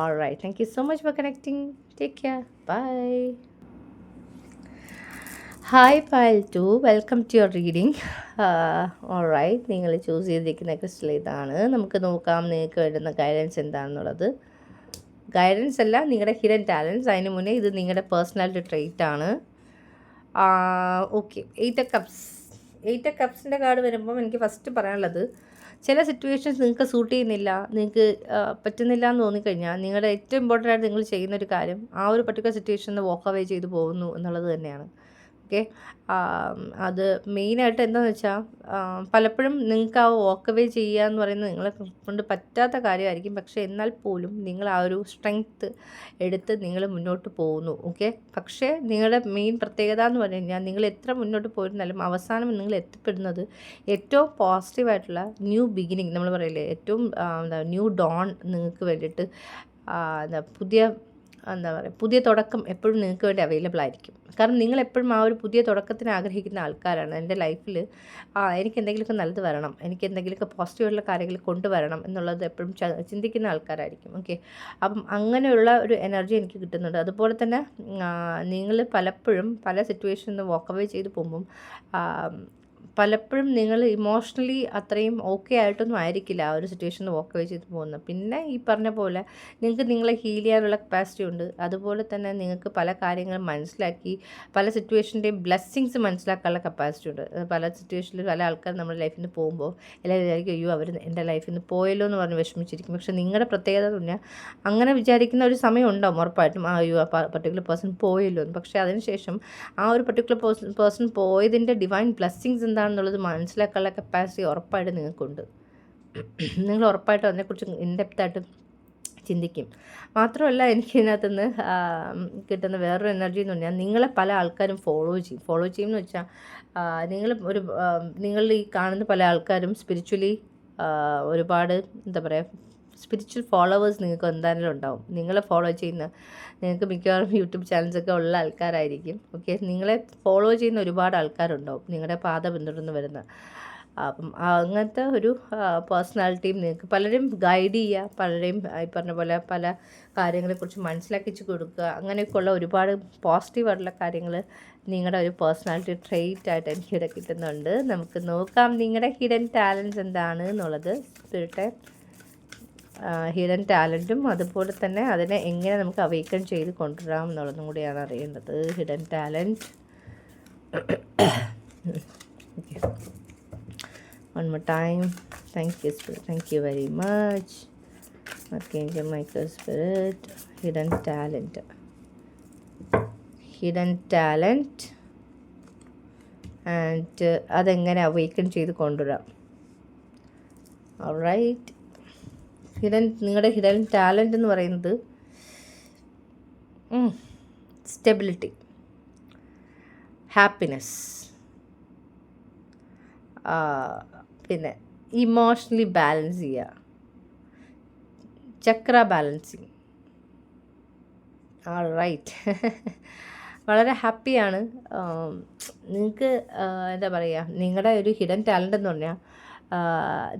all right thank you so much for connecting take care bye hi pile two welcome to your reading all right നിങ്ങൾ ചൂസ് ചെയ്തിരിക്കുന്ന ക്രിസ്റ്റൽ ഇതാണ്. നമുക്ക് നോക്കാം നിങ്ങൾക്ക് വേണ്ടുന്ന ഗൈഡൻസ് എന്താണെന്നുള്ളത്. ഗൈഡൻസ് അല്ല നിങ്ങളുടെ ഹിഡൻ ടാലൻസ് അതിന് മുന്നേ ഇത് നിങ്ങളുടെ പേഴ്സണാലിറ്റി ട്രെയിറ്റ് ആണ്. Okay eight cups eight of കപ്സിന്റെ card വരുമ്പം എനിക്ക് ഫസ്റ്റ് പറയാനുള്ളത് ചില സിറ്റുവേഷൻസ് നിങ്ങൾക്ക് സൂട്ട് ചെയ്യുന്നില്ല നിങ്ങൾക്ക് പറ്റുന്നില്ല എന്ന് തോന്നിക്കഴിഞ്ഞാൽ നിങ്ങളുടെ ഏറ്റവും ഇമ്പോർട്ടന്റ് ആയിട്ട് നിങ്ങൾ ചെയ്യുന്ന ഒരു കാര്യം ആ ഒരു പർട്ടിക്കുലർ സിറ്റുവേഷനിൽ വോക്ക് അവേ ചെയ്തു പോകുന്നു എന്നുള്ളത് തന്നെയാണ്. ഓക്കെ. അത് മെയിനായിട്ട് എന്താണെന്ന് വെച്ചാൽ പലപ്പോഴും നിങ്ങൾക്ക് ആ വോക്ക് അവേ ചെയ്യുക എന്ന് പറയുന്നത് നിങ്ങളെ കൊണ്ട് പറ്റാത്ത കാര്യമായിരിക്കും. പക്ഷേ എന്നാൽ പോലും നിങ്ങൾ ആ ഒരു സ്ട്രെങ്ത്ത് എടുത്ത് നിങ്ങൾ മുന്നോട്ട് പോകുന്നു. ഓക്കെ. പക്ഷേ നിങ്ങളുടെ മെയിൻ പ്രത്യേകത എന്ന് പറഞ്ഞു കഴിഞ്ഞാൽ നിങ്ങൾ എത്ര മുന്നോട്ട് പോയിരുന്നാലും അവസാനം നിങ്ങൾ എത്തിപ്പെടുന്നത് ഏറ്റവും പോസിറ്റീവായിട്ടുള്ള ന്യൂ ബിഗിനിങ് നമ്മൾ പറയില്ലേ ഏറ്റവും എന്താ ന്യൂ ഡോൺ നിങ്ങൾക്ക് വേണ്ടിയിട്ട് എന്താ പുതിയ എന്താ പറയുക പുതിയ തുടക്കം എപ്പോഴും നിങ്ങൾക്ക് വേണ്ടി അവൈലബിൾ ആയിരിക്കും. കാരണം നിങ്ങൾ എപ്പോഴും ആ ഒരു പുതിയ തുടക്കത്തിന് ആഗ്രഹിക്കുന്ന ആൾക്കാരാണ്. എന്റെ ലൈഫിൽ ആ എനിക്ക് എന്തെങ്കിലുമൊക്കെ നല്ലത് വരണം എനിക്ക് എന്തെങ്കിലുമൊക്കെ പോസിറ്റീവായിട്ടുള്ള കാര്യങ്ങൾ കൊണ്ടുവരണം എന്നുള്ളത് എപ്പോഴും ചിന്തിക്കുന്ന ആൾക്കാരായിരിക്കും. ഓക്കെ അപ്പം അങ്ങനെയുള്ള ഒരു എനർജി എനിക്ക് കിട്ടുന്നുണ്ട്. അതുപോലെ തന്നെ നിങ്ങൾ പലപ്പോഴും പല സിറ്റുവേഷനിൽ നിന്ന് അവേ ചെയ്ത് പോകുമ്പം പലപ്പോഴും നിങ്ങൾ ഇമോഷണലി അത്രയും ഓക്കെ ആയിട്ടൊന്നും ആയിരിക്കില്ല ആ ഒരു സിറ്റുവേഷൻ വോക്ക് അവേ ചെയ്ത് പോകുന്നത്. പിന്നെ ഈ പറഞ്ഞ പോലെ നിങ്ങൾക്ക് നിങ്ങളെ ഹീൽ ചെയ്യാനുള്ള കപ്പാസിറ്റി ഉണ്ട്. അതുപോലെ തന്നെ നിങ്ങൾക്ക് പല കാര്യങ്ങളും മനസ്സിലാക്കി പല സിറ്റുവേഷന്റെയും ബ്ലെസ്സിങ്സ് മനസ്സിലാക്കാനുള്ള കപ്പാസിറ്റി ഉണ്ട്. പല സിറ്റുവേഷനിൽ പല ആൾക്കാർ നമ്മുടെ ലൈഫിൽ നിന്ന് പോകുമ്പോൾ എല്ലാവരും വിചാരിക്കും അയ്യോ അവർ എന്റെ ലൈഫിൽ നിന്ന് പോയല്ലോ എന്ന് പറഞ്ഞ് വിഷമിച്ചിരിക്കും. പക്ഷേ നിങ്ങളുടെ പ്രത്യേകത പറഞ്ഞാൽ അങ്ങനെ വിചാരിക്കുന്ന ഒരു സമയം ഉണ്ടാവും ഉറപ്പായിട്ടും. ആ അയ്യോ ആ പർട്ടിക്കുലർ പേഴ്സൺ പോയല്ലോ എന്ന്. പക്ഷേ അതിനുശേഷം ആ ഒരു പർട്ടിക്കുലർ പേഴ്സൺ പേഴ്സൺ പോയതിന്റെ ഡിവൈൻ ബ്ലെസ്സിങ്സ് എന്താണെന്നുള്ളത് മനസ്സിലാക്കാനുള്ള കപ്പാസിറ്റി ഉറപ്പായിട്ട് നിങ്ങൾക്കുണ്ട്. നിങ്ങൾ ഉറപ്പായിട്ടും അതിനെക്കുറിച്ച് ഇൻഡെപ്തായിട്ട് ചിന്തിക്കും. മാത്രമല്ല എനിക്ക് ഇതിനകത്ത് നിന്ന് കിട്ടുന്ന വേറൊരു എനർജി എന്ന് പറഞ്ഞാൽ നിങ്ങളെ പല ആൾക്കാരും ഫോളോ ചെയ്യും. ഫോളോ ചെയ്യും എന്ന് വെച്ചാൽ നിങ്ങൾ ഒരു നിങ്ങൾ ഈ കാണുന്ന പല ആൾക്കാരും സ്പിരിച്വലി ഒരുപാട് എന്താ പറയുക സ്പിരിച്വൽ ഫോളോവേഴ്സ് നിങ്ങൾക്ക് എന്തായാലും ഉണ്ടാവും. നിങ്ങളെ ഫോളോ ചെയ്യുന്ന നിങ്ങൾക്ക് മിക്കവാറും യൂട്യൂബ് ചാനൽസൊക്കെ ഉള്ള ആൾക്കാരായിരിക്കും. ഓക്കെ നിങ്ങളെ ഫോളോ ചെയ്യുന്ന ഒരുപാട് ആൾക്കാരുണ്ടാവും. നിങ്ങളുടെ പാത പിന്തുടർന്ന് വരുന്ന. അപ്പം അങ്ങനത്തെ ഒരു പേഴ്സണാലിറ്റിയും നിങ്ങൾക്ക് പലരും ഗൈഡ് ചെയ്യുക പലരെയും ഈ പറഞ്ഞ പോലെ പല കാര്യങ്ങളെക്കുറിച്ച് മനസ്സിലാക്കിച്ച് കൊടുക്കുക അങ്ങനെയൊക്കെയുള്ള ഒരുപാട് പോസിറ്റീവായിട്ടുള്ള കാര്യങ്ങൾ നിങ്ങളുടെ ഒരു പേഴ്സണാലിറ്റി ട്രെയിറ്റ് ആയിട്ട് എനിക്കിവിടെ കിട്ടുന്നുണ്ട്. നമുക്ക് നോക്കാം നിങ്ങളുടെ ഹിഡൻ ടാലൻസ് എന്താണ് എന്നുള്ളത്. സ്പിരിറ്റെ ഹിഡൻ ടാലന്റും അതുപോലെ തന്നെ അതിനെ എങ്ങനെ നമുക്ക് അവേക്കൺ ചെയ്ത് കൊണ്ടുവരാം എന്നുള്ളതും കൂടിയാണ് അറിയേണ്ടത്. Hidden talent one more time thank you spirit thank you very much Archangel Michael spirit hidden talent hidden talent and അതെങ്ങനെ അവേക്കൺ ചെയ്ത് കൊണ്ടുവരാം? റൈറ്റ് ഹിഡൻ നിങ്ങളുടെ ഹിഡൻ ടാലന്റ് എന്ന് പറയുന്നത് സ്റ്റെബിലിറ്റി ഹാപ്പിനെസ് പിന്നെ ഇമോഷണലി ബാലൻസ് ചെയ്യുക ചക്ര ബാലൻസിങ്. ആ റൈറ്റ് വളരെ ഹാപ്പിയാണ്. നിങ്ങൾക്ക് എന്താ പറയുക നിങ്ങളുടെ ഒരു ഹിഡൻ ടാലന്റ് എന്ന് പറഞ്ഞാൽ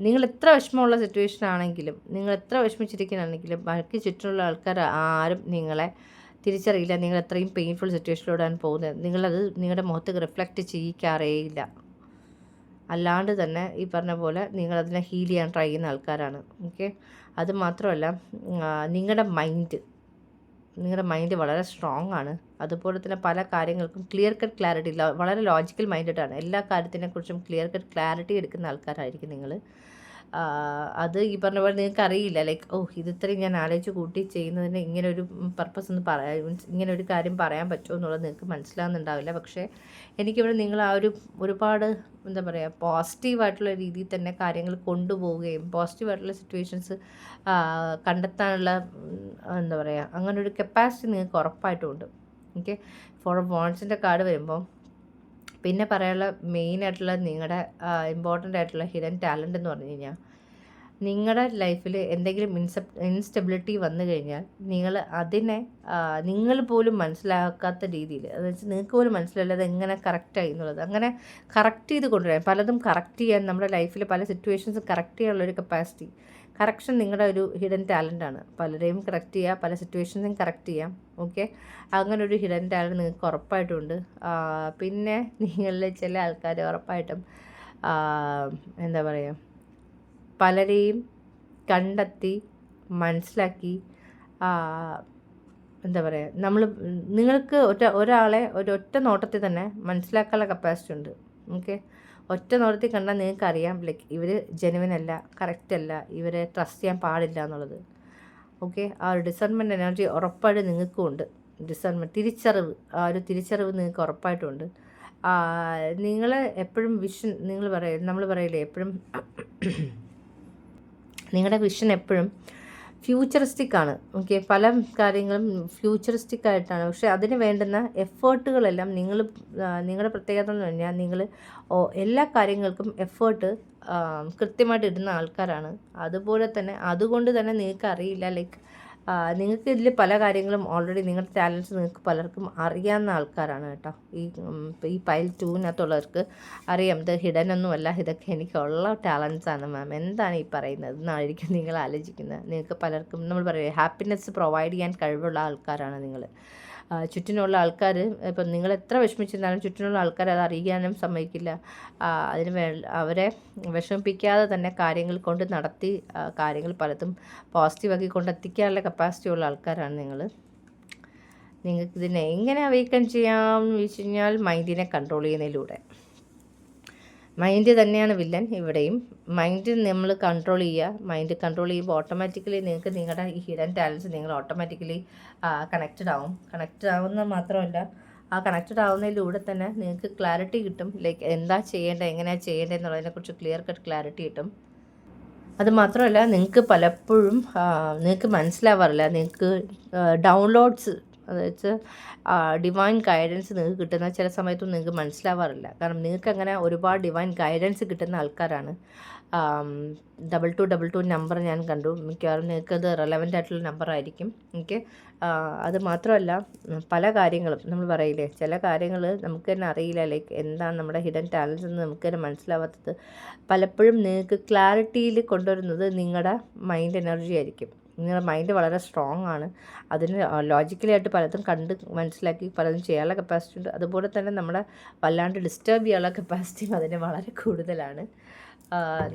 നിങ്ങൾ എത്ര വിഷമമുള്ള സിറ്റുവേഷൻ ആണെങ്കിലും നിങ്ങൾ എത്ര വിഷമിച്ചിരിക്കുകയാണെങ്കിലും ബാക്കി ചുറ്റുമുള്ള ആൾക്കാർ ആരും നിങ്ങളെ തിരിച്ചറിയില്ല. നിങ്ങൾ എത്രയും പെയിൻഫുൾ സിറ്റുവേഷനിലൂടെയാണ് പോകുന്നത്. നിങ്ങളത് നിങ്ങളുടെ മുഖത്ത് റിഫ്ലക്റ്റ് ചെയ്യിക്കാറേയില്ല. അല്ലാണ്ട് തന്നെ ഈ പറഞ്ഞ പോലെ നിങ്ങളതിനെ ഹീൽ ചെയ്യാൻ ട്രൈ ചെയ്യുന്ന ആൾക്കാരാണ്. ഓക്കെ അത് മാത്രമല്ല നിങ്ങളുടെ മൈൻഡ് നിങ്ങളുടെ മൈൻഡ് വളരെ സ്ട്രോങ് ആണ്. അതുപോലെ തന്നെ പല കാര്യങ്ങൾക്കും ക്ലിയർ കട്ട് ക്ലാരിറ്റി വളരെ ലോജിക്കൽ മൈൻഡാണ് എല്ലാ കാര്യത്തിനെക്കുറിച്ചും ക്ലിയർ കട്ട് ക്ലാരിറ്റി എടുക്കുന്ന ആൾക്കാരായിരിക്കും നിങ്ങൾ അത് ഈ പറഞ്ഞ പോലെ നിങ്ങൾക്ക് അറിയില്ല. ലൈക്ക് ഓ ഇത് ഇത്രയും ഞാൻ ആലോചിച്ച് കൂട്ടി ചെയ്യുന്നതിന് ഇങ്ങനെ ഒരു പർപ്പസ് ഒന്ന് പറയാൻ മീൻസ് ഇങ്ങനെ ഒരു കാര്യം പറയാൻ പറ്റുമോ എന്നുള്ളത് നിങ്ങൾക്ക് മനസ്സിലാകുന്നുണ്ടാവില്ല പക്ഷേ എനിക്കിവിടെ നിങ്ങൾ ആ ഒരു ഒരുപാട് എന്താ പറയുക പോസിറ്റീവായിട്ടുള്ള രീതിയിൽ തന്നെ കാര്യങ്ങൾ കൊണ്ടുപോവുകയും പോസിറ്റീവായിട്ടുള്ള സിറ്റുവേഷൻസ് കണ്ടെത്താനുള്ള എന്താ പറയുക അങ്ങനെ ഒരു കപ്പാസിറ്റി നിങ്ങൾക്ക് ഉറപ്പായിട്ടും ഉണ്ട്. ഓക്കെ ഫോർ വോൺസിന്റെ കാർഡ് വരുമ്പോൾ പിന്നെ പറയാനുള്ള മെയിനായിട്ടുള്ള നിങ്ങളുടെ ഇമ്പോർട്ടന്റ് ആയിട്ടുള്ള ഹിഡൻ ടാലന്റ് എന്ന് പറഞ്ഞു കഴിഞ്ഞാൽ നിങ്ങളുടെ ലൈഫിൽ എന്തെങ്കിലും ഇൻസെപ് ഇൻസ്റ്റെബിലിറ്റി വന്നു കഴിഞ്ഞാൽ നിങ്ങൾ അതിനെ നിങ്ങൾ പോലും മനസ്സിലാക്കാത്ത രീതിയിൽ അത് വെച്ചാൽ നിങ്ങൾക്ക് പോലും മനസ്സിലല്ല അത് എങ്ങനെ കറക്റ്റായി എന്നുള്ളത്. അങ്ങനെ കറക്റ്റ് ചെയ്ത് കൊണ്ടുവരാൻ പലതും കറക്റ്റ് ചെയ്യാൻ നമ്മുടെ ലൈഫിൽ പല സിറ്റുവേഷൻസ് കറക്റ്റ് ചെയ്യാനുള്ളൊരു കപ്പാസിറ്റി കറക്ഷൻ നിങ്ങളുടെ ഒരു ഹിഡൻ ടാലന്റ് ആണ്. പലരെയും കറക്റ്റ് ചെയ്യുക പല സിറ്റുവേഷൻസും കറക്റ്റ് ചെയ്യാം. ഓക്കെ അങ്ങനെ ഒരു ഹിഡൻ ടാലന്റ് നിങ്ങൾക്ക് ഉറപ്പായിട്ടുണ്ട്. പിന്നെ നിങ്ങളിൽ ചില ആൾക്കാർ ഉറപ്പായിട്ടും എന്താ പറയുക പലരെയും കണ്ടെത്തി മനസ്സിലാക്കി എന്താ പറയുക നമ്മൾ നിങ്ങൾക്ക് ഒറ്റ ഒരാളെ ഒരൊറ്റ നോട്ടത്തിൽ തന്നെ മനസ്സിലാക്കാനുള്ള കപ്പാസിറ്റി ഉണ്ട്. ഓക്കെ ഒറ്റ നോട്ടത്തിൽ കണ്ടാൽ നിങ്ങൾക്ക് അറിയാം ലൈക്ക് ഇവർ ജെനുവിൻ അല്ല കറക്റ്റ് അല്ല ഇവരെ ട്രസ്റ്റ് ചെയ്യാൻ പാടില്ല എന്നുള്ളത്. ഓക്കെ ആ ഒരു ഡിസൈൻമെന്റ് എനർജി ഉറപ്പായിട്ട് നിങ്ങൾക്കും ഉണ്ട്. ഡിസൈൻമെന്റ് തിരിച്ചറിവ് ആ ഒരു തിരിച്ചറിവ് നിങ്ങൾക്ക് ഉറപ്പായിട്ടുണ്ട്. നിങ്ങൾ എപ്പോഴും വിഷൻ നിങ്ങൾ പറയും നമ്മൾ പറയില്ലേ എപ്പോഴും നിങ്ങളുടെ വിഷൻ എപ്പോഴും ഫ്യൂച്ചറിസ്റ്റിക് ആണ്. ഓക്കെ പല കാര്യങ്ങളും ഫ്യൂച്ചറിസ്റ്റിക് ആയിട്ടാണ്. പക്ഷേ അതിന് വേണ്ടുന്ന എഫേർട്ടുകളെല്ലാം നിങ്ങൾ നിങ്ങളുടെ പ്രത്യേകത എന്ന് പറഞ്ഞാൽ നിങ്ങൾ എല്ലാ കാര്യങ്ങൾക്കും എഫേർട്ട് കൃത്യമായിട്ട് ഇടുന്ന ആൾക്കാരാണ്. അതുപോലെ തന്നെ അതുകൊണ്ട് തന്നെ നിങ്ങൾക്ക് അറിയില്ല. ലൈക്ക് നിങ്ങൾക്ക് ഇതിൽ പല കാര്യങ്ങളും ഓൾറെഡി നിങ്ങളുടെ ടാലൻസ് നിങ്ങൾക്ക് പലർക്കും അറിയാവുന്ന ആൾക്കാരാണ് കേട്ടോ. ഈ ഈ പൈൽ ടൂവിനകത്തുള്ളവർക്ക് അറിയാം. ഇത് ഹിഡൻ ഒന്നുമല്ല ഇതൊക്കെ എനിക്കുള്ള ടാലൻസ് ആണ് മാം എന്താണ് ഈ പറയുന്നത്? എന്നായിരിക്കും നിങ്ങൾ ആലോചിക്കുന്നത്. നിങ്ങൾക്ക് പലർക്കും നമ്മൾ പറയുക ഹാപ്പിനെസ് പ്രൊവൈഡ് ചെയ്യാൻ കഴിവുള്ള ആൾക്കാരാണ് നിങ്ങൾ ചുറ്റിനുള്ള ആൾക്കാർ ഇപ്പം നിങ്ങൾ എത്ര വിഷമിച്ചിരുന്നാലും ചുറ്റിനുള്ള ആൾക്കാർ അത് അറിയാനും സമ്മതിക്കില്ല. അതിന് വേ അവരെ വിഷമിപ്പിക്കാതെ തന്നെ കാര്യങ്ങൾ കൊണ്ട് നടത്തി കാര്യങ്ങൾ പലതും പോസിറ്റീവാക്കി കൊണ്ടെത്തിക്കാനുള്ള കപ്പാസിറ്റി ഉള്ള ആൾക്കാരാണ് നിങ്ങൾ നിങ്ങൾക്ക് ഇതിനെ എങ്ങനെ അവൈക്കൺ ചെയ്യാമെന്ന് ചോദിച്ചു കഴിഞ്ഞാൽ മൈൻഡിനെ കൺട്രോൾ ചെയ്യുന്നതിലൂടെ. മൈൻഡ് തന്നെയാണ് വില്ലൻ ഇവിടെയും. മൈൻഡ് നമ്മൾ കൺട്രോൾ ചെയ്യുക. മൈൻഡ് കൺട്രോൾ ചെയ്യുമ്പോൾ ഓട്ടോമാറ്റിക്കലി നിങ്ങൾക്ക് നിങ്ങളുടെ ഈ ഹിഡൻ ടാലൻസ് നിങ്ങൾ ഓട്ടോമാറ്റിക്കലി കണക്റ്റഡ് ആവും. കണക്റ്റഡ് ആവുന്ന മാത്രമല്ല ആ കണക്റ്റഡ് ആവുന്നതിലൂടെ തന്നെ നിങ്ങൾക്ക് ക്ലാരിറ്റി കിട്ടും. ലൈക്ക് എന്താ ചെയ്യേണ്ടത് എങ്ങനെയാണ് ചെയ്യേണ്ടത് എന്നുള്ളതിനെക്കുറിച്ച് ക്ലിയർ കട്ട് ക്ലാരിറ്റി കിട്ടും. അത് മാത്രമല്ല നിങ്ങൾക്ക് പലപ്പോഴും നിങ്ങൾക്ക് മനസ്സിലാവാറില്ല. നിങ്ങൾക്ക് ഡൗൺലോഡ്സ് അത് വെച്ച് ഡിവൈൻ ഗൈഡൻസ് നിങ്ങൾക്ക് കിട്ടുന്ന ചില സമയത്തൊന്നും നിങ്ങൾക്ക് മനസ്സിലാവാറില്ല. കാരണം നിങ്ങൾക്ക് അങ്ങനെ ഒരുപാട് ഡിവൈൻ ഗൈഡൻസ് കിട്ടുന്ന ആൾക്കാരാണ്. Double two double two number ഞാൻ കണ്ടു. മിക്കവാറും നിങ്ങൾക്കത് റെലവന്റ് ആയിട്ടുള്ള നമ്പർ ആയിരിക്കും. എനിക്ക് അത് മാത്രമല്ല പല കാര്യങ്ങളും നമ്മൾ പറയില്ലേ? ചില കാര്യങ്ങൾ നമുക്ക് തന്നെ അറിയില്ല. ലൈക്ക് എന്താണ് നമ്മുടെ ഹിഡൻ ടാലൻസ് എന്ന് നമുക്ക് തന്നെ മനസ്സിലാവാത്തത്. പലപ്പോഴും നിങ്ങൾക്ക് ക്ലാരിറ്റിയിൽ കൊണ്ടുവരുന്നത് നിങ്ങളുടെ മൈൻഡ് എനർജി ആയിരിക്കും. നിങ്ങളുടെ മൈൻഡ് വളരെ സ്ട്രോങ് ആണ്. അതിന് ലോജിക്കലായിട്ട് പലതും കണ്ട് മനസ്സിലാക്കി പലതും ചെയ്യാനുള്ള കപ്പാസിറ്റി ഉണ്ട്. അതുപോലെ തന്നെ നമ്മളെ വല്ലാണ്ട് ഡിസ്റ്റർബ് ചെയ്യാനുള്ള കപ്പാസിറ്റിയും അതിന് വളരെ കൂടുതലാണ്.